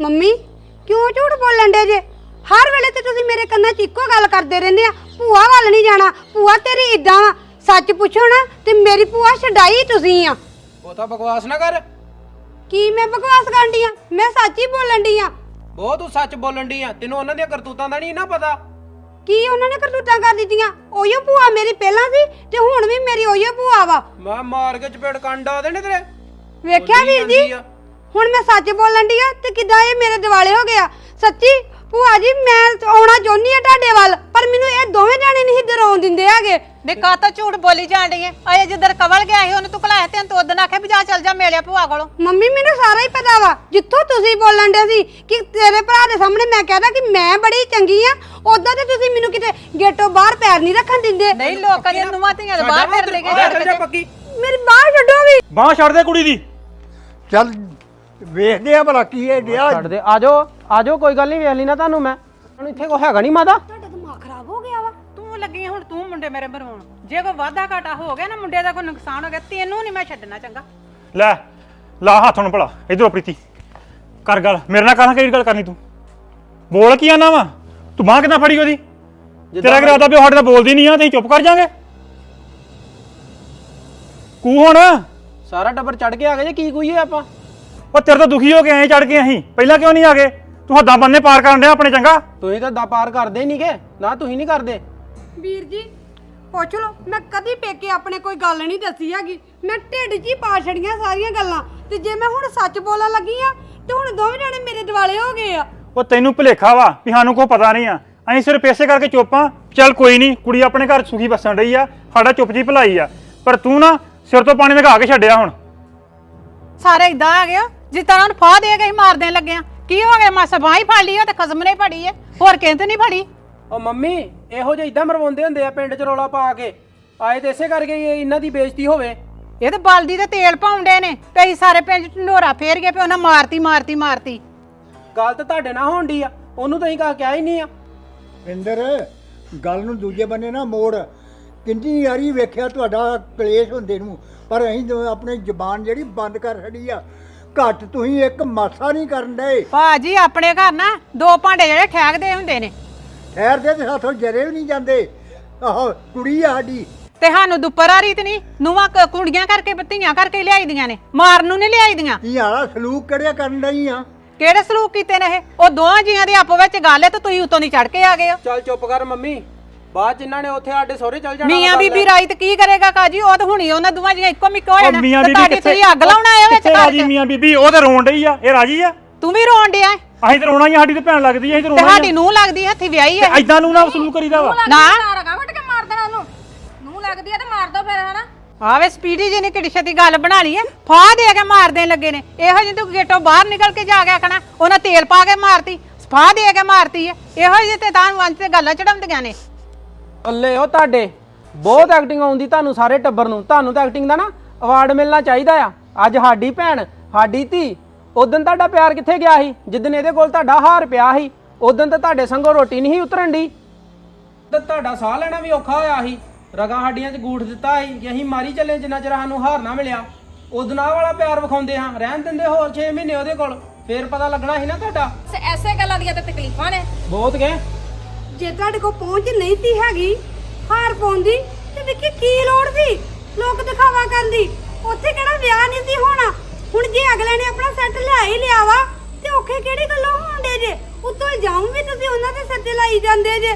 ਮੰਮੀ ਕਿਉਂ ਝੂਠ ਬੋਲਣ ਦੇ ਜੇ? ਹਰ ਵੇਲੇ ਤੇ ਤੁਸੀਂ ਮੇਰੇ ਕੰਨਾਂ 'ਚ ਇੱਕੋ ਗੱਲ ਕਰਦੇ ਰਹਿੰਦੇ ਆ। ਭੂਆ ਵੱਲ ਨਹੀਂ ਜਾਣਾ ਭੂਆ ਤੇਰੀ ਇਦਾਂ ਵਾ। ਸੱਚ ਪੁੱਛੋ ਨਾ ਤੇ ਮੇਰੀ ਭੂਆ ਛਡਾਈ ਤੁਸੀਂ ਆ। ਉਹ ਤਾਂ ਬਕਵਾਸ ਨਾ ਕਰ। ਕੀ ਮੈਂ ਬਕਵਾਸ ਕਰਦੀ ਆ? ਮੈਂ ਸੱਚ ਹੀ ਬੋਲਣ ਦੀ ਆ। ਬਹੁਤ ਤੂੰ ਸੱਚ ਬੋਲਣ ਦੀ ਆ। ਤੈਨੂੰ ਉਹਨਾਂ ਦੀਆਂ ਕਰਤੂਤਾਂ ਦਾ ਨਹੀਂ ਨਾ ਪਤਾ। ਕੀ ਉਹਨਾਂ ਨੇ ਕਰਤੂਤਾਂ ਕਰ ਦਿੱਤੀਆਂ? ਉਹੀਓ ਭੂਆ ਮੇਰੀ ਪਹਿਲਾਂ ਸੀ ਤੇ ਹੁਣ ਵੀ ਮੇਰੀ ਉਹੀਓ ਭੂਆ ਵਾ। ਮੈਂ ਮਾਰ ਕੇ ਚਪੇੜ ਕੰਡਾ ਦੇ ਨੇ ਤੇਰੇ? ਵੇਖਿਆ ਵੀਰ ਜੀ। ਹੁਣ ਮੈਂ ਸੱਚ ਬੋਲਣ ਦੀ ਆ ਤੇ ਕਿਦਾਂ ਇਹ ਮੇਰੇ ਦਿਵਾਲੇ ਹੋ ਗਿਆ? ਸੱਚੀ ਭੂਆ ਜੀ ਮੈਂ ਆਉਣਾ ਚਾਹੁੰਦੀ ਆ ਤੁਹਾਡੇ ਵੱਲ ਪਰ ਮੈਨੂੰ ਇਹ ਦੋਵੇਂ ਜਾਣੇ ਨਹੀਂ ਡਰਾਉਣ ਦਿੰਦੇ ਹੈਗੇ। ਨੇ ਕਾ ਤਾਂ ਝੂਠ ਬੋਲੀ ਜਾਣ ਡਈ ਏ। ਅਜੇ ਜਿੱਧਰ ਕਵਲ ਗਿਆ ਸੀ ਉਹਨੇ ਤੂੰ ਘਲਾਇਆ ਤੇ ਤੂੰ ਉਦੋਂ ਆਖਿਆ ਵੀ ਜਾ ਚੱਲ ਜਾ ਮਿਲਿਆ ਭੂਆ ਕੋਲੋਂ। ਮੰਮੀ ਮੈਨੂੰ ਸਾਰਾ ਹੀ ਪਤਾ ਵਾ। ਜਿੱਥੋਂ ਤੁਸੀਂ ਬੋਲਣ ਦੇ ਸੀ ਕਿ ਤੇਰੇ ਭਰਾ ਦੇ ਸਾਹਮਣੇ ਮੈਂ ਕਹਦਾ ਕਿ ਮੈਂ ਬੜੀ ਚੰਗੀ ਆ ਉਦਾਂ ਤੇ ਤੁਸੀਂ ਮੈਨੂੰ ਕਿਤੇ ਗੇਟੋਂ ਬਾਹਰ ਪੈਰ ਨਹੀਂ ਰੱਖਣ ਦਿੰਦੇ। ਨਹੀਂ ਲੋਕਾਂ ਦੀਆਂ ਨੂੰਹਾਂ ਧੀਆਂ ਦੇ ਬਾਹਰ ਫਿਰ ਲੈ ਚੱਲ ਜਾ ਗਏ ਪੱਕੀ। ਮੇਰੀ ਬਾਹਰ ਛੱਡੋ ਵੀ। ਬਾਹ ਛੱਡ ਦੇ ਕੁੜੀ ਦੀ। ਚੱਲ ਵੇਖਦੇ ਆ ਭਲਾ ਕੀ ਇਹ ਡਿਆ। ਛੱਡ ਦੇ। ਆਜੋ ਆਜੋ ਕੋਈ ਗੱਲ ਨਹੀਂ ਵੇਖ ਲਈ ਨਾ ਤੁਹਾਨੂੰ ਮੈਂ। ਹੁਣ ਇੱਥੇ ਕੋ ਹੈਗਾ ਨਹੀਂ ਮਾਦਾ ਤੁਹਾਡਾ ਦਿਮਾਗ ਖਰਾਬ ਹੋ ਗਿਆ। ਲੱਗੀ ਹੁਣ ਤੂੰ ਮੁੰਡੇ ਮੇਰੇ ਮਰਵਾਉਣ। ਜੇ ਕੋਈ ਵਾਧਾ ਘਾਟਾ ਹੋ ਗਿਆ ਨਾ ਮੁੰਡੇ ਦਾ ਕੋਈ ਨੁਕਸਾਨ ਹੋ ਗਿਆ ਤੈਨੂੰ ਨਹੀਂ ਮੈਂ ਛੱਡਣਾ ਚੰਗਾ। ਲੈ ਲਾ ਹੱਥ ਹੁਣ ਭਲਾ ਇਧਰੋਂ ਪ੍ਰੀਤੀ। ਕਰ ਗੱਲ ਮੇਰੇ ਨਾਲ ਕਾਹਨਾਂ ਕਿਹੜੀ ਗੱਲ ਕਰਨੀ ਤੂੰ? ਬੋਲ ਕੀ ਆਨਾ ਵਾ? ਤੂੰ ਬਾਹ ਕਿੱਦਾਂ ਫੜੀ ਉਹਦੀ? ਤੇਰਾ ਇਰਾਦਾ ਵੀ ਸਾਡੇ ਨਾਲ ਬੋਲਦੀ ਨਹੀਂ ਆ ਤੇ ਚੁੱਪ ਕਰ ਜਾਾਂਗੇ? ਕੂ ਹੁਣ? ਸਾਰਾ ਟੱਬਰ ਚੜ ਕੇ ਆ ਗਏ ਜੇ ਕੀ ਕੋਈਏ ਆਪਾਂ? ਉਹ ਤੇਰੇ ਤੋਂ ਦੁਖੀ ਹੋ ਕੇ ਐਂ ਚੜ ਗਏ ਅਸੀਂ ਪਹਿਲਾਂ ਕਿਉਂ ਨਹੀਂ ਆ ਗਏ? ਤੂੰ ਹੱਦਾਂ ਬੰਨੇ ਪਾਰ ਕਰਨ ਡਿਆ ਆਪਣੇ ਚੰਗਾ? ਤੁਸੀਂ ਤਾਂ ਦਾ ਪਾਰ ਕਰਦੇ ਨਹੀਂਗੇ ਨਾ ਤੁਸੀਂ ਨਹੀਂ ਕਰਦੇ। ਵੀਰ ਜੀ ਪੁੱਛ ਲਓ ਮੈਂ ਕਦੀ ਪੇਕੇ ਆਪਣੇ ਕੋਈ ਗੱਲ ਨਹੀਂ ਦੱਸੀ ਹੈਗੀ। ਮੈਂ ਢਿੱਡ 'ਚ ਹੀ ਪਾ ਛੜੀਆਂ ਸਾਰੀਆਂ ਗੱਲਾਂ। ਤੇ ਜੇ ਮੈਂ ਹੁਣ ਸੱਚ ਬੋਲਣ ਲੱਗੀ ਆ ਤੇ ਹੁਣ ਦੋਵੇਂ ਜਾਣੇ ਮੇਰੇ ਦਿਵਾਲੇ ਹੋ ਗਏ ਆ। ਉਹ ਤੈਨੂੰ ਭੁਲੇਖਾ ਵਾ ਵੀ ਸਾਨੂੰ ਕੋਈ ਪਤਾ ਨਹੀਂ ਆ। ਅਸੀਂ ਸਿਰਫ ਇਸੇ ਕਰਕੇ ਚੁੱਪ ਚੱਲ ਕੋਈ ਨਹੀਂ ਕੁੜੀ ਆਪਣੇ ਘਰ ਸੁਖੀ ਵਸਣ ਰਹੀ ਆ। ਸਾਡਾ ਚੁੱਪ ਜੀ ਭਲਾਈ ਆ। ਪਰ ਤੂੰ ਨਾ ਸਿਰ ਤੋਂ ਪਾਣੀ ਲਗਾ ਕੇ ਛੱਡਿਆ ਹੁਣ। ਸਾਰੇ ਇਦਾਂ ਆ ਗਿਆ ਜਿਸ ਤਰ੍ਹਾਂ ਉਹਨੂੰ ਫਾਹ ਦੇ ਕੇ ਹੀ ਮਾਰਦੇ ਲੱਗੇ ਆ। ਕੀ ਹੋ ਗਿਆ ਮਾਸਾ ਬਾਹ ਹੀ ਫੜ ਲਈ ਉਹ ਤੇ ਖਸਮ ਨੇ ਫੜੀ ਏ ਹੋਰ ਕਹਿੰਦੇ ਨਹੀਂ ਫੜੀ? ਉਹ ਮੰਮੀ ਇਹੋ ਜਿਹੇ ਇਦਾਂ ਮਰਵਾਉਂਦੇ ਹੁੰਦੇ ਆ ਪਿੰਡ 'ਚ ਰੌਲਾ ਪਾ ਕੇ। ਆਏ ਤੇ ਇਸੇ ਕਰਕੇ ਹੀ ਇਹ ਇਹਨਾਂ ਦੀ ਬੇਇੱਜ਼ਤੀ ਹੋਵੇ। ਇਹ ਤੇ ਬਲਦੀ ਤੇ ਤੇਲ ਪਾਉਂਦੇ ਨੇ ਤੇ ਅਸੀਂ ਸਾਰੇ ਪਿੰਡ ਚ ਢੰਡੋਰਾ ਫੇਰ ਗਏ ਪਏ ਉਹਨਾਂ ਮਾਰਤੀ ਮਾਰਤੀ ਮਾਰਤੀ। ਗੱਲ ਤਾਂ ਤੁਹਾਡੇ ਨਾਲ ਹੋਣ ਡਈ ਆ ਉਹਨੂੰ ਤਾਂ ਅਸੀਂ ਕਹਾ ਕਿਹਾ ਹੀ ਨਹੀਂ ਆ। ਇੰਦਰ ਗੱਲ ਨੂੰ ਦੂਜੇ ਬੰਨੇ ਨਾ ਮੋੜ। ਕਿੰਨੀ ਯਾਰੀ ਵੇਖਿਆ ਤੁਹਾਡਾ ਕਲੇਸ਼ ਹੁੰਦੇ ਨੂੰ ਪਰ ਅਸੀਂ ਤਾਂ ਆਪਣੀ ਜ਼ਬਾਨ ਜਿਹੜੀ ਬੰਦ ਕਰ ਛੜੀ ਆ ਘੱਟ ਤੁਸੀਂ ਇੱਕ ਮਾਸਾ ਨਹੀਂ ਕਰਨ ਡਏ। ਭਾਜੀ ਆਪਣੇ ਘਰ ਨਾ ਦੋ ਭਾਂਡੇ ਜਿਹੜੇ ਠਹਿਕਦੇ ਹੁੰਦੇ ਨੇ। ਠਹਿਰ ਦੇ ਤੇ ਸਾਥੋਂ ਜਰੇ ਵੀ ਨਹੀਂ ਜਾਂਦੇ। ਆਹੋ ਕੁੜੀ ਆ ਸਾਡੀ। ਤੇ ਸਾਨੂੰ ਦੁੱਪਰ ਆ ਰੀਤ ਨਹੀਂ ਕ- ਕੁੜੀਆਂ ਕਰਕੇ ਬੱਤੀਆਂ ਕਰਕੇ ਲਿਆਈ ਦੀਆਂ ਨੇ ਮਾਰਨ ਨੂੰ ਨਹੀਂ ਲਿਆਈ ਦੀਆਂ ਕੀ ਹਾਲਾ ਸਲੂਕ ਕਿਹੜਿਆ ਕਰਨ ਡਈ ਆ? ਕਿਹੜੇ ਸਲੂਕ ਕੀਤੇ ਨੇ ਇਹ? ਉਹ ਦੋਹਾਂ ਜੀਆਂ ਦੀ ਆਪੋ ਵਿੱਚ ਗੱਲ ਹੈ ਤੇ ਤੁਸੀਂ ਉਤੋਂ ਦੀ ਚੜ ਕੇ ਆ ਗਏ ਹੋ। ਚੱਲ ਚੁੱਪ ਕਰ ਮੰਮੀ ਬਾਅਦ ਚ ਇਹਨਾਂ ਨੇ ਉੱਥੇ ਸਾਡੇ ਸਹੁਰੇ ਚੱਲ ਜਾਣਾ ਮੀਆਂ ਬੀਬੀ ਰਾਈਤ ਕੀ ਕਰੇਗਾ ਕਾਜੀ? ਉਹ ਤਾਂ ਹੁਣੀ ਉਹਨਾਂ ਦੋਵਾਂ ਜੀਆਂ ਇੱਕੋ ਮਿੱਕੋ ਹੋ ਉਹ ਜਾਣਾ ਮੀਆਂ ਤੇ ਬੀਬੀ ਤੁਹਾਡੀ ਤੁਸੀਂ ਅੱਗ ਲਾਉਣ ਆਏ ਹੋ ਵਿੱਚ ਕਿੱਥੇ ਘਰ ਰਾਜੀ ਚ? ਮੀਆਂ ਬੀਬੀ? ਉਹ ਤੇ ਰੋਣ ਡਈ ਆ। ਇਹ ਰਾਜੀ ਆ? ਤੂੰ ਵੀ ਰੋਣ ਡਿਆ ਅਸੀਂ ਤੇ ਰੋਣਾ ਹੀ ਆ, ਸਾਡੀ ਤੇ ਭੈਣ ਲੱਗਦੀ ਆ ਅਸੀਂ ਤੇ ਤੇ ਰੋਣਾ ਹੀ ਸਾਡੀ ਨੂੰ ਲੱਗਦੀ ਹੱਥੀ ਵਿਆਹੀ ਹੈ। ਐਦਾਂ ਨੂੰ ਨਾ ਸਲੂਕ ਕਰੀਦਾ ਵਾ। ਨਾ। ਰਗਾ ਘਟ ਕੇ ਮਾਰ ਦੇਣਾ ਉਹਨੂੰ। ਨੂੰ ਲੱਗਦੀ ਆ ਤੇ ਮਾਰ ਦੋ ਫਿਰ ਹਨਾ? ਆਵੇ ਸਪੀਡੀ ਜੀ ਨੇ ਕਿੱਡੀ ਛੇਤੀ ਗੱਲ ਬਣਾ ਲਈ ਹੈ ਫਾਹ ਦੇ ਕੇ ਮਾਰਦੇ ਲੱਗੇ ਨੇ। ਇਹੋ ਜਿਹੇ ਤੂੰ ਗੇਟੋਂ ਬਾਹਰ ਨਿਕਲ ਕੇ ਜਾ ਕੇ ਆਖਣਾ ਉਹਨਾਂ ਤੇਲ ਪਾ ਕੇ ਮਾਰਤੀ ਫਾਹ ਦੇ ਕੇ ਮਾਰਤੀ ਹੈ ਇਹੋ ਜਿਹੇ ਤੇ ਤਾਂ ਵੰਜ ਤੇ ਗੱਲਾਂ ਚੜਾਉਂਦੀਆਂ ਨੇ। ਅੱਲੇ ਉਹ ਤੁਹਾਡੇ। ਬਹੁਤ ਐਕਟਿੰਗ ਆਉਂਦੀ ਤੁਹਾਨੂੰ ਸਾਰੇ ਟੱਬਰ ਨੂੰ। ਤੁਹਾਨੂੰ ਤਾਂ ਐਕਟਿੰਗ ਦਾ ਨਾ ਅਵਾਰਡ ਮਿਲਣਾ ਚਾਹੀਦਾ ਆ। ਅੱਜ ਸਾਡੀ ਭੈਣ ਸਾਡੀ ਧੀ ਉਦੋਂ ਤੁਹਾਡਾ ਪਿਆਰ ਕਿੱਥੇ ਗਿਆ ਸੀ? ਜਿੱਦਨ ਇਹਦੇ ਕੋਲ ਤੁਹਾਡਾ ਹਾਰ ਪਿਆ ਸੀ ਉਦੋਂ ਤਾਂ ਤੁਹਾਡੇ ਸੰਗੋਂ ਰੋਟੀ ਨਹੀਂ ਸੀ ਉਤਰਨ ਦੀ। ਤੇ ਤੁਹਾਡਾ ਸਾਹ ਲੈਣਾ ਵੀ ਔਖਾ ਹੋਇਆ ਸੀ। ਰਗਾ ਹੱਡੀਆਂ 'ਚ ਗੂਠ ਦਿੱਤਾ ਸੀ ਕਿ ਅਸੀਂ ਮਾਰੀ ਚੱਲੇ ਜਿੰਨਾ ਚਿਰ ਸਾਨੂੰ ਹਾਰ ਨਾ ਮਿਲਿਆ। ਉਦੋਂ ਆਹ ਵਾਲਾ ਪਿਆਰ ਵਿਖਾਉਂਦੇ ਹਾਂ ਰਹਿਣ ਦਿੰਦੇ ਹੋਰ 6 ਮਹੀਨੇ ਉਹਦੇ ਕੋਲ। ਫੇਰ ਪਤਾ ਲੱਗਣਾ ਸੀ ਨਾ ਤੁਹਾਡਾ। ਸ- ਐਸੇ ਗੱਲਾਂ ਦੀਆਂ ਤੇ ਤਕਲੀਫਾਂ ਨੇ। ਬਹੁਤ ਗਏ ਜੇ ਤੁਹਾਡੇ ਕੋਲ ਪਹੁੰਚ ਨਹੀਂ ਸੀ ਹੈਗੀ ਹਾਰ ਪਾਉਂਦੀ ਤੇ ਵਿੱਕੀ ਕੀ ਲੋੜ ਸੀ? ਲੋਕ ਦਿਖਾਵਾ ਕਰਦੀ ਉੱਥੇ ਕਿਹੜਾ ਵਿਆਹ ਨਹੀਂ ਸੀ ਹੋਣਾ। ਹੁਣ ਜੇ ਅਗਲੇ ਨੇ ਆਪਣਾ ਸੈੱਟ ਲੈ ਹੀ ਲਿਆ ਵਾ, ਤੇ ਔਖੇ ਕਿਹੜੀ ਗੱਲੋਂ ਹੋਣਦੇ ਜੇ? ਉੱਤੋਂ ਇਲਜ਼ਾਮ ਵੀ ਤੁਸੀਂ ਉਹਨਾਂ ਦੇ ਸਿਰ ਲਾਈ ਜਾਂਦੇ ਜੇ।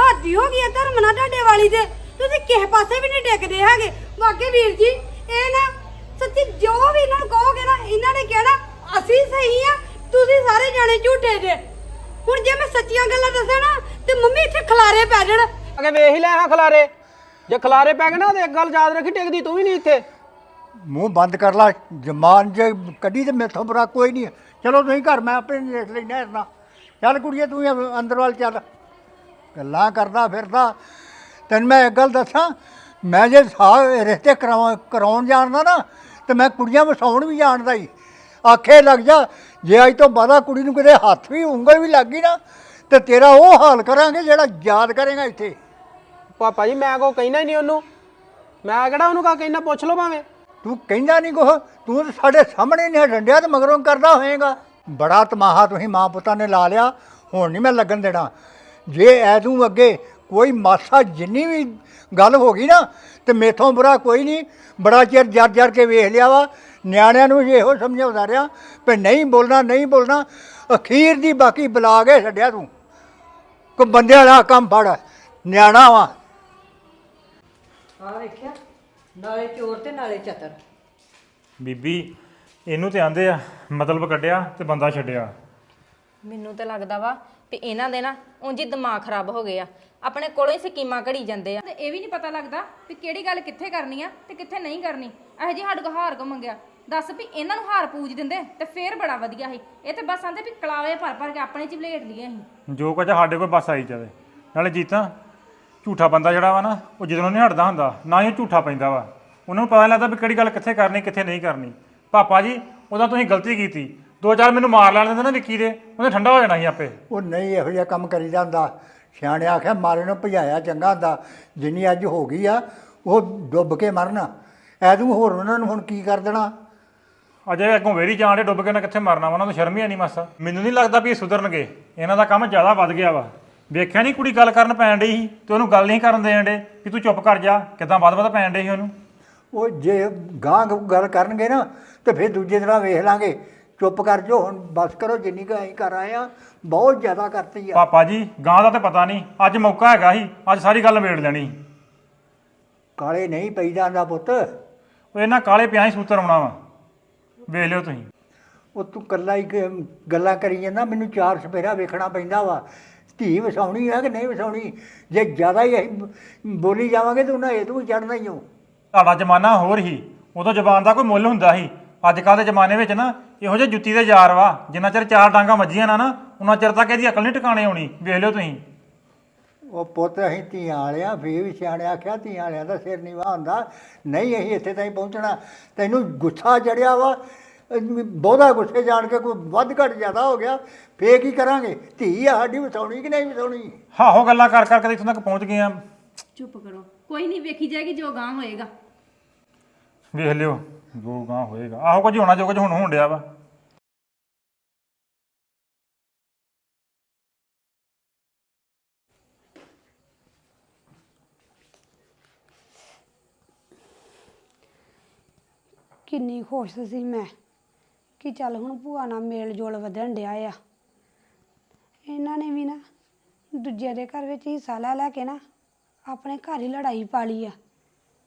ਹਾਦੀ ਹੋ ਗਈ ਹੈ ਧਰਮ ਨਾਲ ਤੁਹਾਡੇ ਵਾਲੀ ਦੇ ਤੁਸੀਂ ਕਿਸੇ ਪਾਸੇ ਵੀ ਨਹੀਂ ਟਿਕਦੇ ਹੈਗੇ। ਵਾਕੇ ਵੀਰ ਜੀ, ਇਹ ਨਾ ਸੱਚੀ ਜੋ ਵੀ ਇਹਨਾਂ ਨੂੰ ਕਹੋਗੇ ਨਾ, ਇਹਨਾਂ ਨੇ ਕਹਿਣਾ, ਅਸੀਂ ਸਹੀ ਆ, ਤੁਸੀਂ ਸਾਰੇ ਜਾਣੇ ਝੂਠੇ ਜੇ। ਹੁਣ ਜੇ ਮੈਂ ਸੱਚੀਆਂ ਗੱਲਾਂ ਦੱਸਾਂ ਨਾ, ਤੇ ਮੰਮੀ ਇੱਥੇ ਖਲਾਰੇ ਪੈ ਜਾਣ। ਅਗੇ ਵੇਖ ਹੀ ਲੈ ਹਾਂ ਖਲਾਰੇ। ਜੇ ਖਲਾਰੇ ਪੈ ਗਏ ਨਾ, ਤੇ ਇੱਕ ਗੱਲ ਯਾਦ ਰੱਖੀ, ਟਿਕਦੀ ਤੂੰ ਵੀ ਨਹੀਂ ਇੱਥੇ। ਮੂੰਹ ਬੰਦ ਕਰ ਲਾ, ਜਮਾਨ ਜੇ ਕੱਢੀ ਤੇ ਮੇਥੋਂ ਬੁਰਾ ਕੋਈ ਨਹੀਂ ਹੈ। ਚਲੋ ਤੁਸੀਂ ਘਰ, ਮੈਂ ਆਪੇ ਦੇਖ ਲੈਣਾ ਇਰਨਾ ਚੱਲ ਕੁੜੀਏ, ਤੂੰ ਇਹ ਅੰਦਰ ਵੱਲ ਚੱਲ। ਗੱਲਾਂ ਕਰਦਾ ਫਿਰਦਾ। ਤੈਨੂੰ ਮੈਂ ਇੱਕ ਗੱਲ ਦੱਸਾਂ, ਮੈਂ ਜੇ ਸਾਹ ਰਿਸ਼ਤੇ ਕਰਾਉਣ ਕਰਾਉਣ ਜਾਣਦਾ ਨਾ, ਤੇ ਮੈਂ ਕੁੜੀਆਂ ਵਸਾਉਣ ਵੀ ਜਾਣਦਾ ਹੀ ਆਖੇ ਲੱਗ ਜਾ, ਜੇ ਅੱਜ ਤੋਂ ਬਾਅਦਾ ਕੁੜੀ ਨੂੰ ਕਿਤੇ ਹੱਥ ਵੀ, ਉਂਗਲ ਵੀ ਲੱਗ ਗਈ ਨਾ, ਤੇ ਤੇਰਾ ਉਹ ਹਾਲ ਕਰਾਂਗੇ ਜਿਹੜਾ ਯਾਦ ਕਰੇਗਾ ਇੱਥੇ। ਪਾਪਾ ਜੀ, ਮੈਂ ਕੋ ਕਹਿਣਾ ਹੀ ਨਹੀਂ ਉਹਨੂੰ। ਮੈਂ ਕਿਹੜਾ ਉਹਨੂੰ ਕਾ ਕਹਿਣਾ ਪੁੱਛ ਲਓ ਭਾਵੇਂ ਤੂੰ ਕਹਿੰਦਾ ਨਹੀਂ ਕੁਛ, ਤੂੰ ਤਾਂ ਸਾਡੇ ਸਾਹਮਣੇ ਨਹੀਂ ਡੰਡਿਆ ਤੇ ਮਗਰੋਂ ਕਰਦਾ ਹੋਏਗਾ। ਬੜਾ ਤਮਾਹਾ ਤੁਸੀਂ ਮਾਂ ਪੁੱਤਾਂ ਨੇ ਲਾ ਲਿਆ, ਹੁਣ ਨਹੀਂ ਮੈਂ ਲੱਗਣ ਦੇਣਾ। ਜੇ ਐ ਤੂੰ ਅੱਗੇ ਕੋਈ ਮਾਸਾ ਜਿੰਨੀ ਵੀ ਗੱਲ ਹੋ ਗਈ ਨਾ, ਤੇ ਮੇਥੋਂ ਬੁਰਾ ਕੋਈ ਨਹੀਂ ਬੜਾ ਚਿਰ ਜਰ ਜਰ ਕੇ ਵੇਖ ਲਿਆ ਵਾ, ਨਿਆਣਿਆਂ ਨੂੰ ਇਹੋ ਸਮਝਾਉਂਦਾ ਰਿਹਾ ਵੀ ਨਹੀਂ ਬੋਲਣਾ ਨਹੀਂ ਬੋਲਣਾ, ਅਖੀਰ ਦੀ ਬਾਕੀ ਬੁਲਾ ਕੇ ਛੱਡਿਆ ਤੂੰ। ਕੋ ਬੰਦੇ ਵਾਲਾ ਕੰਮ ਫੜ, ਨਿਆਣਾ ਵਾ। ਆ ਵੇਖਿਆ? ਨਾਲੇ ਚੋਰ ਤੇ ਨਾਲੇ ਚਤਰ। ਬੀਬੀ ਇਹਨੂੰ ਤੇ ਆਂਦੇ ਆ ਮਤਲਬ ਕੱਢਿਆ ਤੇ ਬੰਦਾ ਛੱਡਿਆ। ਮੈਨੂੰ ਤਾਂ ਲੱਗਦਾ ਵਾ ਵੀ ਇਹਨਾਂ ਦੇ ਨਾ ਉਂਝ ਹੀ ਦਿਮਾਗ ਖਰਾਬ ਹੋ ਗਏ ਆ। ਆਪਣੇ ਕੋਲੋਂ ਹੀ ਸਕੀਮਾਂ ਘੜੀ ਜਾਂਦੇ ਆ। ਤੇ ਇਹ ਵੀ ਨਹੀਂ ਪਤਾ ਲੱਗਦਾ ਵੀ ਕਿਹੜੀ ਗੱਲ ਕਿੱਥੇ ਕਰਨੀ ਆ ਤੇ ਕਿੱਥੇ ਨਹੀਂ ਕਰਨੀ। ਇਹੋ ਜੀ ਸਾਡੇ ਕੋਲ ਹਾਰ ਕੋ ਮੰਗਿਆ। ਦੱਸ ਵੀ ਇਹਨਾਂ ਨੂੰ ਹਾਰ ਪੂਜ ਦਿੰਦੇ ਤੇ ਫੇਰ ਬੜਾ ਵਧੀਆ ਸੀ। ਇਹ ਤੇ ਬਸ ਆਂਦੇ ਵੀ ਕਲਾਵੇ ਭਰ ਭਰ ਕੇ ਆਪਣੇ ਚ ਵਲੇਟ ਲਈਏ ਅਸੀਂ। ਜੋ ਕੁਝ ਸਾਡੇ ਕੋਲ ਬਸ ਆਈ ਜਾਵੇ। ਨਾਲੇ ਜੀਤਾ ਝੂਠਾ ਬੰਦਾ ਜਿਹੜਾ ਵਾ ਨਾ ਉਹ ਜਦੋਂ ਨਹੀਂ ਹਟਦਾ ਹੁੰਦਾ ਨਾ ਹੀ ਉਹ ਝੂਠਾ ਪੈਂਦਾ ਵਾ। ਉਹਨਾਂ ਨੂੰ ਪਤਾ ਲੱਗਦਾ ਵੀ ਕਿਹੜੀ ਗੱਲ ਕਿੱਥੇ ਕਰਨੀ ਕਿੱਥੇ ਨਹੀਂ ਕਰਨੀ। ਪਾਪਾ ਜੀ ਉਹਦਾ ਤੁਸੀਂ ਗਲਤੀ ਕੀਤੀ। ਦੋ ਚਾਰ ਮੈਨੂੰ ਮਾਰ ਲੈਣ ਦਿੰਦੇ ਨਾ ਵਿੱਕੀ ਦੇ ਉਹਨੇ ਠੰਡਾ ਹੋ ਜਾਣਾ ਸੀ ਆਪੇ। ਉਹ ਨਹੀਂ ਇਹੋ ਜਿਹਾ ਕੰਮ ਕਰੀ ਜਾਂਦਾ ਸਿਆਣੇ ਆਖਿਆ ਮਾਰੇ ਨੂੰ ਭਜਾਇਆ ਚੰਗਾ ਹੁੰਦਾ। ਜਿੰਨੀ ਅੱਜ ਹੋ ਗਈ ਆ ਉਹ ਡੁੱਬ ਕੇ ਮਰਨਾ। ਐਦੂ ਹੋਰ ਉਹਨਾਂ ਨੂੰ ਹੁਣ ਕੀ ਕਰ ਦੇਣਾ? ਅਜੇ ਅੱਗੋਂ ਵੇਰੀ ਜਾਣ ਦੇ ਡੁੱਬ ਕੇ ਨਾ ਕਿੱਥੇ ਮਰਨਾ ਵਾ? ਉਹਨਾਂ ਨੂੰ ਸ਼ਰਮ ਹੀ ਨਹੀਂ ਮਾਸਾ। ਮੈਨੂੰ ਨਹੀਂ ਲੱਗਦਾ ਵੀ ਇਹ ਸੁਧਰਨਗੇ। ਇਹਨਾਂ ਦਾ ਕੰਮ ਜ਼ਿਆਦਾ ਵੱਧ ਗਿਆ ਵਾ। ਵੇਖਿਆ ਨਹੀਂ ਕੁੜੀ ਗੱਲ ਕਰਨ ਪੈਣ ਡਈ ਸੀ ਤੇ ਉਹਨੂੰ ਗੱਲ ਨਹੀਂ ਕਰਨ ਦੇਣ ਡੇ ਵੀ ਤੂੰ ਚੁੱਪ ਕਰ ਜਾ ਕਿਦਾਂ ਵੱਧ ਵੱਧ ਪੈਣ ਡਈ ਸੀ ਉਹਨੂੰ? ਉਹ ਜੇ ਗਾਂ ਗੱਲ ਕਰਨਗੇ ਨਾ ਤੇ ਫਿਰ ਦੂਜੇ ਦਿਨ ਵੇਖ ਲਾਂਗੇ। ਚੁੱਪ ਕਰ ਜੋ ਹੁਣ ਬਸ ਕਰੋ ਜਿੰਨੀ ਕੁ ਅਸੀਂ ਕਰ ਆਏ ਆ ਬਹੁਤ ਜ਼ਿਆਦਾ ਕਰਤੀ ਆ। ਪਾਪਾ ਜੀ ਗਾਂ ਦਾ ਤੇ ਪਤਾ ਨਹੀਂ ਅੱਜ ਮੌਕਾ ਹੈਗਾ ਸੀ ਅੱਜ ਸਾਰੀ ਗੱਲ ਮੇੜ ਲੈਣੀ। ਕਾਲੇ ਨਹੀਂ ਪਈ ਜਾਂਦਾ ਪੁੱਤ। ਉਹ ਇਹਨਾਂ ਕਾਲੇ ਪਿਆਂ ਹੀ ਸੂਤਰ ਆਉਣਾ ਵਾ। ਵੇਖ ਲਿਓ ਤੁਸੀਂ। ਉਹ ਤੂੰ ਕੱਲਾ ਹੀ ਕ- ਗੱਲਾਂ ਕਰੀ ਜਾਂਦਾ ਮੈਨੂੰ ਚਾਰ ਸਪੇਰਾ ਵੇਖਣਾ ਪੈਂਦਾ ਵਾ। ਧੀ ਵਸਾਉਣੀ ਆ ਕਿ ਨਹੀਂ ਵਸਾਉਣੀ? ਜੇ ਜ਼ਿਆਦਾ ਹੀ ਅਸੀਂ ਬੋਲੀ ਜਾਵਾਂਗੇ ਤਾਂ ਉਹਨਾਂ ਇਹ ਤੋਂ ਚੜਨਾ ਹੀ ਹੋ ਤੁਹਾਡਾ ਜ਼ਮਾਨਾ ਹੋਰ ਹੀ। ਉਦੋਂ ਜ਼ਬਾਨ ਦਾ ਕੋਈ ਮੁੱਲ ਹੁੰਦਾ ਸੀ। ਅੱਜ ਕੱਲ੍ਹ ਦੇ ਜ਼ਮਾਨੇ ਵਿੱਚ ਨਾ ਇਹੋ ਜਿਹੇ ਜੁੱਤੀ ਦੇ ਯਾਰ ਵਾ ਜਿੰਨਾ ਚਿਰ ਚਾਰ ਡਾਂਗਾ ਵੱਜੀਆਂ ਨਾ ਨਾ ਉਹਨਾਂ ਚਿਰ ਤੱਕ ਇਹਦੀ ਅਕਲ ਨਹੀਂ ਟਿਕਾਣੇ ਆਉਣੀ। ਵੇਖ ਲਿਓ ਤੁਸੀਂ। ਉਹ ਪੁੱਤ ਅਸੀਂ ਧੀਆਂ ਵਾਲਿਆਂ ਫੇਰ ਵੀ ਸਿਆਣੇ ਆਖਿਆ ਧੀਆਂ ਵਾਲਿਆਂ ਦਾ ਸਿਰ ਨਹੀਂ ਹੁੰਦਾ ਨਹੀਂ ਅਸੀਂ ਇੱਥੇ ਤਾਈਂ ਪਹੁੰਚਣਾ। ਤੈਨੂੰ ਗੁੱਸਾ ਚੜਿਆ ਵਾ ਬਹੁਤਾ ਗੁੱਸੇ ਜਾਣ ਕੇ ਕੋਈ ਵੱਧ ਘੱਟ ਜ਼ਿਆਦਾ ਹੋ ਗਿਆ ਫੇਰ ਕੀ ਕਰਾਂਗੇ? ਧੀ ਆ ਸਾਡੀ ਵਸਾਉਣੀ ਕਿ ਨਹੀਂ ਵਸਾਉਣੀ? ਹਾਹੋ ਗੱਲਾਂ ਕਰ ਕਰ ਕੇ ਇੱਥੋਂ ਤੱਕ ਪਹੁੰਚ ਗਏ ਆ। ਚੁੱਪ ਕਰੋ। ਕੋਈ ਨਹੀਂ ਵੇਖੀ ਜਾਏਗੀ ਜੋ ਗਾਂ ਹੋਏਗਾ। ਵੇਖ ਲਿਓ ਜੋ ਗਾਂ ਹੋਏਗਾ। ਆਹੋ ਕੁਝ ਹੋਣਾ ਜੋ ਕੁਝ ਹੁਣ ਹੋਣ ਡਿਆ ਵਾ। ਕਿੰਨੀ ਖੁਸ਼ ਸੀ ਮੈਂ। ਕਿ ਚੱਲ ਹੁਣ ਭੂਆ ਨਾਲ ਮੇਲ ਜੋਲ ਵਧਣ ਡਿਆ ਆ। ਇਹਨਾਂ ਨੇ ਵੀ ਨਾ ਦੂਜਿਆਂ ਦੇ ਘਰ ਵਿੱਚ ਹਿੱਸਾ ਲੈ ਲੈ ਕੇ ਨਾ ਆਪਣੇ ਘਰ ਹੀ ਲੜਾਈ ਪਾ ਲਈ ਆ।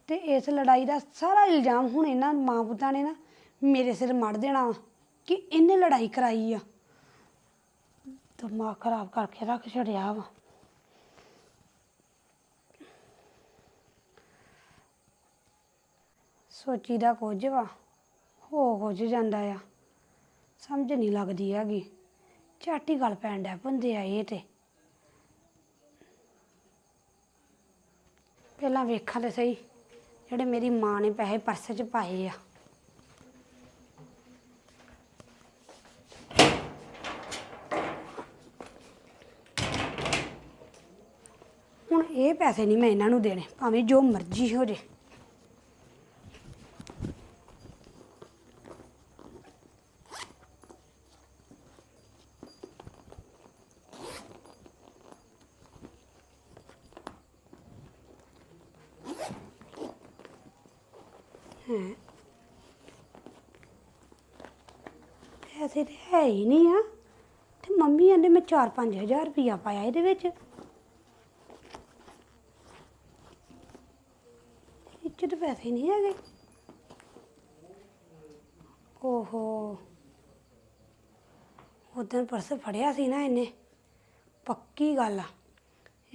ਤੇ ਇਸ ਲੜਾਈ ਦਾ ਸਾਰਾ ਇਲਜ਼ਾਮ ਹੁਣ ਇਹਨਾਂ ਮਾਂ ਪੁੱਤਾਂ ਨੇ ਨਾ ਮੇਰੇ ਸਿਰ ਮੜ ਦੇਣਾ ਵਾ ਕਿ ਇਹਨੇ ਲੜਾਈ ਕਰਾਈ ਆ। ਦਿਮਾਗ ਖਰਾਬ ਕਰਕੇ ਰੱਖ ਛੜਿਆ ਵਾ। ਸੋਚੀ ਦਾ ਕੁਝ ਵਾ, ਹੋ ਕੁਝ ਜਾਂਦਾ ਆ। ਸਮਝ ਨਹੀਂ ਲੱਗਦੀ ਹੈਗੀ। ਝਾਟੀ ਗੱਲ ਪੈਣ ਡੈ ਪੰਦੇ ਆ ਇਹ ਤੇ। ਪਹਿਲਾਂ ਵੇਖਾਂ ਤੇ ਸਹੀ, ਜਿਹੜੇ ਮੇਰੀ ਮਾਂ ਨੇ ਪੈਸੇ ਪਰਸ 'ਚ ਪਾਏ ਆ। ਹੁਣ ਇਹ ਪੈਸੇ ਨਹੀਂ ਮੈਂ ਇਹਨਾਂ ਨੂੰ ਦੇਣੇ, ਭਾਵੇਂ ਜੋ ਮਰਜ਼ੀ ਹੋ ਜੇ ਪੈਸੇ ਤੇ ਹੈ ਹੀ ਨਹੀਂ ਆ। ਤੇ ਮੰਮੀ ਕਹਿੰਦੇ ਮੈਂ 4-5000 ਰੁਪਇਆ ਪਾਇਆ ਇਹਦੇ ਵਿੱਚ। ਇਹ ਤਾਂ ਪੈਸੇ ਨਹੀਂ ਹੈਗੇ। ਓਹੋ। ਉਦੋਂ ਪਰਸ ਫੜਿਆ ਸੀ ਨਾ ਇਹਨੇ। ਪੱਕੀ ਗੱਲ ਆ।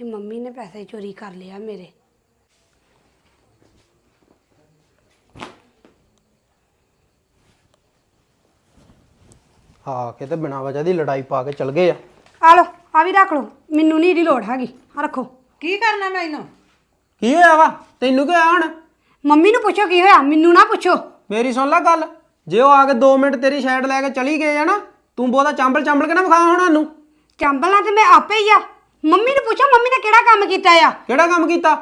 ਇਹ ਮੰਮੀ ਨੇ ਪੈਸੇ ਚੋਰੀ ਕਰ ਲਿਆ ਮੇਰੇ। ਆ ਕੇ ਤੇ ਬਿਨਾਂ ਵਜ੍ਹਾ ਦੀ ਲੜਾਈ ਪਾ ਕੇ ਚਲ ਗਏ ਆ। ਆ ਲਓ ਆ ਵੀ ਰੱਖ ਲਓ। ਮੈਨੂੰ ਨਹੀਂ ਇਹਦੀ ਲੋੜ ਹੈਗੀ। ਆ ਰੱਖੋ। ਕੀ ਕਰਨਾ ਮੈਨੂੰ ਕੀ ਹੋਇਆ ਵਾ? ਤੈਨੂੰ ਕੀ ਹੋਇਆ ਹੁਣ? ਮੰਮੀ ਨੂੰ ਪੁੱਛੋ ਕੀ ਹੋਇਆ ਮੈਨੂੰ ਨਾ ਪੁੱਛੋ। ਮੇਰੀ ਸੁਣ ਲੈ ਗੱਲ। ਜੇ ਉਹ ਆ ਕੇ 2 ਮਿੰਟ ਤੇਰੀ ਸਾਈਡ ਲੈ ਕੇ ਚਲੀ ਗਏ ਆ ਨਾ ਤੂੰ ਬਹੁਤਾ ਚਾਂਬਲ ਚਾਂਬਲ ਕੇ ਨਾ ਵਿਖਾ ਹੁਣ ਸਾਨੂੰ? ਚੰਬਲਾਂ ਤੇ ਮੈਂ ਆਪੇ ਹੀ ਆ। ਮੰਮੀ ਨੂੰ ਪੁੱਛੋ ਮੰਮੀ ਨੇ ਕਿਹੜਾ ਕੰਮ ਕੀਤਾ ਆ? ਕਿਹੜਾ ਕੰਮ ਕੀਤਾ?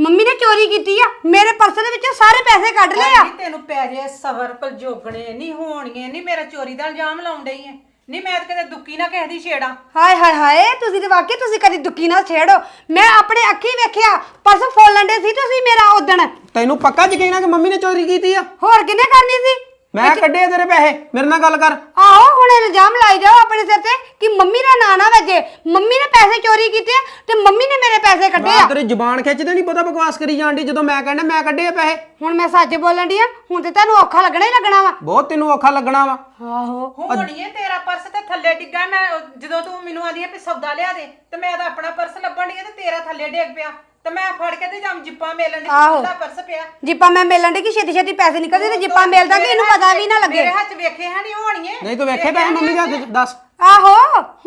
ਮੰਮੀ ਨੇ ਚੋਰੀ ਕੀਤੀ ਆ ਮੇਰੇ ਪਰਸ ਦੇ ਵਿੱਚੋਂ ਸਾਰੇ ਪੈਸੇ ਕੱਢ ਲਏ ਆ। ਨਹੀਂ ਤੈਨੂੰ ਪੈ ਜੇ ਸਬਰ ਪਲਜੋਗਣੇ ਨਹੀਂ ਹੋਣਗੇ ਨਹੀਂ ਮੇਰਾ ਚੋਰੀ ਦਾ ਇਲਜ਼ਾਮ ਲਾਉਣ ਡਈ ਐ। ਨਹੀਂ ਮੈਂ ਤਾਂ ਕਿਤੇ ਦੁੱਕੀ ਨਾ ਕਿਸੇ ਦੀ ਛੇੜਾਂ। ਹਾਏ ਹਾਏ ਹਾਏ ਤੁਸੀਂ ਤੇ ਵਾਕਈ ਤੁਸੀਂ ਕਦੀ ਦੁੱਕੀ ਨਾ ਛੇੜੋ। ਮੈਂ ਆਪਣੇ ਅੱਖੀ ਵੇਖਿਆ ਪਰਸ ਫੋਲਣ ਦੇ ਸੀ ਤੁਸੀਂ ਮੇਰਾ ਉਦਣ। ਤੈਨੂੰ ਪੱਕਾ ਯਕੀਨ ਆ ਕਿ ਮੰਮੀ ਨੇ ਚੋਰੀ ਕੀਤੀ ਆ? ਹੋਰ ਕਿੰਨੇ ਕਰਨੀ ਸੀ? ਮੈਂ ਕੱਢੇ ਤੇਰੇ ਪੈਸੇ ਮੇਰੇ ਨਾਲ ਗੱਲ ਕਰ। ਆਹੋ ਹੁਣ ਇਲਜ਼ਾਮ ਲਾਈ ਜਾਓ ਆਪਣੇ ਸਿਰ ਤੇ ਕਿ ਮੰਮੀ ਦਾ ਨਾਂ ਨਾ ਵੱਜੇ। ਮੰਮੀ ਨੇ ਪੈਸੇ ਚੋਰੀ ਕੀਤੇ ਆ ਤੇ ਮੰਮੀ ਨੇ ਮੇਰੇ ਪੈਸੇ ਕੱਢੇ ਮੈਂ ਆ। ਤੇਰੀ ਜ਼ੁਬਾਨ ਖਿੱਚਦੇ ਨਹੀਂ ਪਤਾ ਬਕਵਾਸ ਕਰੀ ਜਾਂਦੀ ਜਦੋਂ ਮੈਂ ਕਹਿੰਦਾ ਮੈਂ ਕੱਢੇ ਆ ਪੈਸੇ। ਹੁਣ ਮੈਂ ਸੱਚ ਬੋਲਣ ਦੀ ਆ ਹੁਣ ਤੇ ਤੁਹਾਨੂੰ ਔਖਾ ਲੱਗਣਾ ਹੀ ਲੱਗਣਾ ਵਾ। ਬਹੁਤ ਤੈਨੂੰ ਔਖਾ ਲੱਗਣਾ ਵਾ। ਆਹੋ। ਹੋਣੀ ਐ ਤੇਰਾ ਪਰਸ ਤੇ ਥੱਲੇ ਡਿੱਗਾ ਮੈਂ ਜਦੋਂ ਤੂੰ ਮੈਨੂੰ ਆਂਦੀ ਐ ਵੀ ਸੌਦਾ ਲਿਆ ਦੇ ਤੇ ਮੈਂ ਤਾਂ ਆਪਣਾ ਪਰਸ ਲੱਭਣ ਡਈ ਆਂ ਤੇ ਤੇਰਾ ਥੱਲੇ ਡਿੱਗ ਪਿਆ। ਤੇ ਮੈਂ ਫੜ ਕੇ ਤੇ ਜਮ ਜਿੱਪਾਂ ਮੇਲਣ ਦੀ ਆਹੋ। ਦਾ ਪਰਸ ਪਿਆ। ਜਿੱਪਾਂ ਮੈਂ ਮਿਲਣ ਦੀ ਕਿ ਛੇਤੀ ਛੇਤੀ ਪੈਸੇ ਨਿਕਲਦੇ ਤੇ ਜਿੱਪਾਂ ਮਿਲਦਾ ਕਿ ਇਹਨੂੰ ਪਤਾ ਵੀ ਨਾ ਲੱਗੇ। ਮੇਰੇ ਹੱਥ ਵੇਖੇ ਹੈ ਨਹੀਂ ਹੋਣੀਏ। ਨਹੀਂ ਤੂੰ ਵੇਖੇ ਪੈਸੇ ਮੰਮੀ ਦੇ ਹੱਥ 'ਚ? ਦੱਸ। ਆਹੋ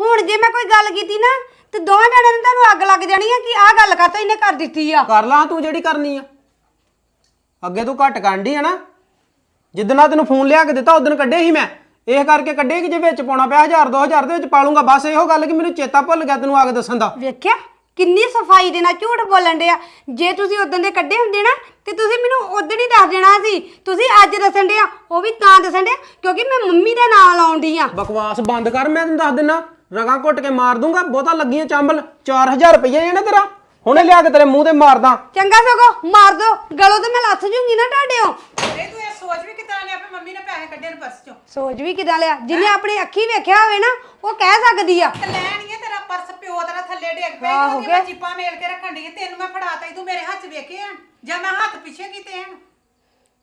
ਹੁਣ ਜੇ ਮੈਂ ਕੋਈ ਗੱਲ ਕੀਤੀ ਨਾ ਤੇ ਦੋਵਾਂ ਜਣਿਆਂ ਨੂੰ ਤੁਹਾਨੂੰ ਅੱਗ ਲੱਗ ਜਾਣੀ ਆ ਕਿ ਆਹ ਗੱਲ ਕਰਤਾ ਇਹਨੇ ਕਰ ਦਿੱਤੀ ਆ। ਕਰ ਲਾ ਤੂੰ ਜਿਹੜੀ ਕਰਨੀ ਆ। ਅੱਗੇ ਤੂੰ ਘੱਟ ਕਾਂਢੀ ਆ ਨਾ। ਜਿੱਦਣ ਆ ਤੈਨੂੰ ਫੋਨ ਲਿਆ ਕੇ ਦਿੱਤਾ ਉਦੋਂ ਕੱਢੇ ਸੀ ਮੈਂ। ਇਹ ਕਰਕੇ ਕੱਢੇ ਕਿ ਜੇ ਵਿੱਚ ਪਾਉਣਾ ਪਿਆ 1000 2000 ਦੇ ਵਿੱਚ ਪਾ ਲੂੰਗਾ ਬਸ ਇਹੋ ਗੱਲ ਕਿ ਮੈਨੂੰ ਚੇਤਾ ਭੁੱਲ ਗਿਆ ਤੈਨੂੰ ਆ ਕੇ ਦੱਸਣ ਦਾ। ਵੇਖਿਆ? ਕਿੰਨੀ ਸਫ਼ਾਈ ਦੇ ਨਾਲ ਝੂਠ ਬੋਲਣ ਡਿਆ ਜੇ ਤੁਸੀਂ ਉਦੋਂ ਦੇ ਕੱਢੇ ਹੁੰਦੇ ਨਾ, ਤੇ ਤੁਸੀਂ ਮੈਨੂੰ ਉਦੋਂ ਹੀ ਦੱਸ ਦੇਣਾ ਸੀ। ਤੁਸੀਂ ਅੱਜ ਦੱਸਣ ਡਿਆ ਉਹ ਵੀ ਤਾਂ ਦੱਸਣ ਡਿਆ ਕਿਉਂਕਿ ਮੈਂ ਮੰਮੀ ਦਾ ਨਾਂ ਲਾਉਣ ਡਈ ਆ। ਬਕਵਾਸ ਬੰਦ ਕਰ, ਮੈਂ ਤੈਨੂੰ ਦੱਸ ਦਿੰਨਾ। ਰਗਾਂ ਘੁੱਟ ਕੇ ਮਾਰ ਦੂੰਗਾ, ਬਹੁਤਾ ਲੱਗੀਆਂ ਚਾਂਬਲ। 4000 ਰੁਪਏ ਹੈ ਨਾ ਤੇਰਾ। ਹੁਣੇ ਲਿਆ ਕੇ ਤੇਰੇ ਮੂੰਹ ਤੇ ਮਾਰਦਾ। ਚੰਗਾ ਸਗੋ ਮਾਰ ਦੋ। ਗਲੋਂ ਤੇ ਮੈਂ ਲੱਥ ਜੂੰਗੀ ਨਾ ਤੁਹਾਡਿਓ ਇਹ ਤੂੰ ਇਹ ਸੋਚ ਵੀ ਕਿਦਾਂ ਲਿਆ ਵੀ ਮੰਮੀ ਨੇ ਪੈਸੇ ਕੱਢੇ ਨੇ ਪਰਸ ਚੋਂ। ਸੋਚ ਵੀ ਕਿਦਾਂ ਲਿਆ? ਜਿਹਨੇ ਆਪਣੀ ਅੱਖੀ ਵੇਖਿਆ ਹੋਵੇ ਨਾ ਉਹ ਕਹਿ ਸਕਦੀ ਆ। ਤੇ ਲੈਣੀਏ ਤੇਰਾ ਪਰਸ ਪਿਓ ਤੇਰਾ ਥੱਲੇ ਡਿੱਗ ਪਿਆ ਆਹੋ ਕਿਉਂਕਿ ਮੈਂ ਜਿੱਪਾਂ ਮੇਲ ਕੇ ਰੱਖਣ ਆਂ, ਤੈਨੂੰ ਮੈਂ ਫੜਾਤਾ ਤੂੰ ਮੇਰੇ ਹੱਥ 'ਚ ਵੇਖੇ ਹਨ ਜਾਂ ਮੈਂ ਹੱਥ ਪਿੱਛੇ ਕੀਤੇ ਹਨ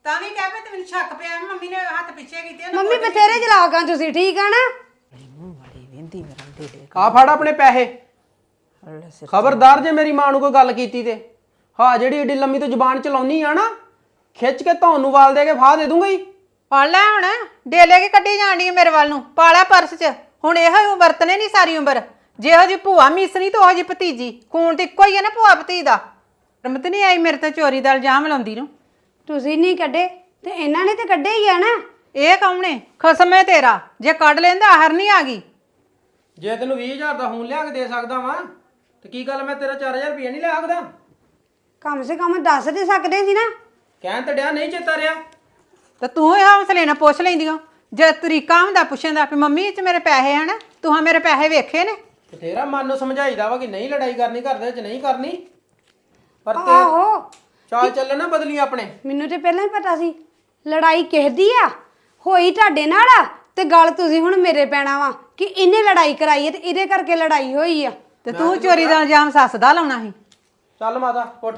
ਤਾਂ ਵੀ ਕਹਿ ਪਏ ਤੇ ਮੈਨੂੰ ਸ਼ੱਕ ਪਿਆ ਵੀ ਮੰਮੀ ਨੇ ਹੱਥ ਪਿੱਛੇ ਕੀਤੇ ਹਨ ਮੰਮੀ ਬਥੇਰੇ ਜਲਾਕਾਂ ਤੁਸੀਂ ਠੀਕ ਆ ਨਾ? ਆ ਫੜ ਆਪਣੇ ਪੈਸੇ। ਖਬਰਦਾਰ ਜੇ ਮੇਰੀ ਮਾਂ ਨੂੰ ਕੋਈ ਗੱਲ ਕੀਤੀ ਤੇ। ਹਾਂ ਜਿਹੜੀ ਏਡੀ ਲੰਮੀ ਤੋਂ ਜ਼ੁਬਾਨ ਚਲਾਉਣੀ ਆ ਨਾ ਖਿੱਚ ਕੇ ਤੁਹਾਨੂੰ ਵਾਲ ਦੇ ਕੇ ਫਾਹ ਦੇ ਦੂੰਗਾ ਹੀ। ਪੜ ਲੈ ਹੁਣ। ਡੇਲੇ ਕੇ ਕੱਢੀ ਜਾਣੀ ਹੈ ਮੇਰੇ ਵੱਲ ਨੂੰ? ਪਾਲਾ ਪਰਸ 'ਚ। ਹੁਣ ਇਹੋ ਹੀ ਵਰਤਨੇ ਨਹੀਂ ਸਾਰੀ ਉਮਰ। ਜਿਹੋ ਜੀ ਭੂਆ ਮਿਸਰੀ ਤੇ ਉਹ ਜੀ ਭਤੀਜੀ। ਖੂਨ ਤੇ ਇੱਕੋ ਹੀ ਹੈ ਨਾ ਭੂਆ ਭਤੀ ਦਾ। ਰਮਤ ਨਹੀਂ ਆਈ ਮੇਰੇ ਤੇ ਚੋਰੀ ਦਾ ਇਲਜ਼ਾਮ ਲਾਉਂਦੀ ਨੂੰ। ਤੁਸੀਂ ਨਹੀਂ ਕੱਢੇ ਤੇ ਇਹਨਾਂ ਨੇ ਤੇ ਕੱਢੇ ਹੀ ਆ ਨਾ। ਇਹ ਕੌਣ ਨੇ ਖਸਮ ਹੈ ਤੇਰਾ। ਜੇ ਕੱਢ ਲੈਂਦਾ ਆਹਰ ਨਹੀਂ ਆ ਗਈ। ਜੇ ਤੈਨੂੰ 20000 ਦਾ ਫੋਨ ਲਿਆ ਕੇ ਦੇ ਸਕਦਾ ਵਾਂ ਤੇ ਕੀ ਗੱਲ ਮੈਂ ਤੇਰਾ 4000 ਰੁਪਏ ਨਹੀਂ ਲੈ ਸਕਦਾ ਕਮ ਸੇ ਕਮ ਦੱਸ ਦੇ ਸਕਦੇ ਸੀ ਨਾ। ਕਹਿਣ ਤੇ ਡਿਆ ਨਹੀਂ ਚੇਤਾ ਰਿਹਾ। ਤੇ ਤੂੰ ਇਹ ਹੌਸਲੇ ਨਾਲ ਪੁੱਛ ਲੈਂਦੀਆਂ। ਜੇ ਤਰੀਕਾ ਹੁੰਦਾ ਪੁੱਛਣ ਦਾ ਵੀ ਮੰਮੀ ਇਹ ਚ ਮੇਰੇ ਪੈਸੇ ਹਨ ਤੂੰ ਹਾਂ ਮੇਰੇ ਪੈਸੇ ਵੇਖੇ ਨੇ। ਤੇ ਤੇਰਾ ਮਨ ਨੂੰ ਸਮਝਾਈਦਾ ਵਾ ਕਿ ਨਹੀਂ ਲੜਾਈ ਕਰਨੀ ਘਰ ਦੇ ਵਿੱਚ ਨਹੀਂ ਕਰਨੀ। ਪਰ ਤੇ ਆਹੋ। ਚਾਲ ਚੱਲਣ ਨਾ ਬਦਲੀ ਆਪਣੇ। ਮੈਨੂੰ ਤੇ ਪਹਿਲਾਂ ਹੀ ਪਤਾ ਸੀ ਲੜਾਈ ਕਿਸ ਦੀ ਆ? ਹੋਈ ਤੁਹਾਡੇ ਨਾਲ ਆ ਤੇ ਗੱਲ ਤੁਸੀਂ ਹੁਣ ਮੇਰੇ ਪੈਣਾ ਵਾ ਕਿ ਇਹਨੇ ਲੜਾਈ ਕਰਾਈ ਹੈ ਤੇ ਇਹਦੇ ਕਰਕੇ ਲੜਾਈ ਹੋਈ ਆ। ਤੇ ਤੂੰ ਚੋਰੀ ਦਾ ਇਲਜ਼ਾਮ ਸੱਸ ਦਾ ਲਾਉਣਾ ਸੀ? ਚੱਲ ਮਾਤਾ ਉੱਠ।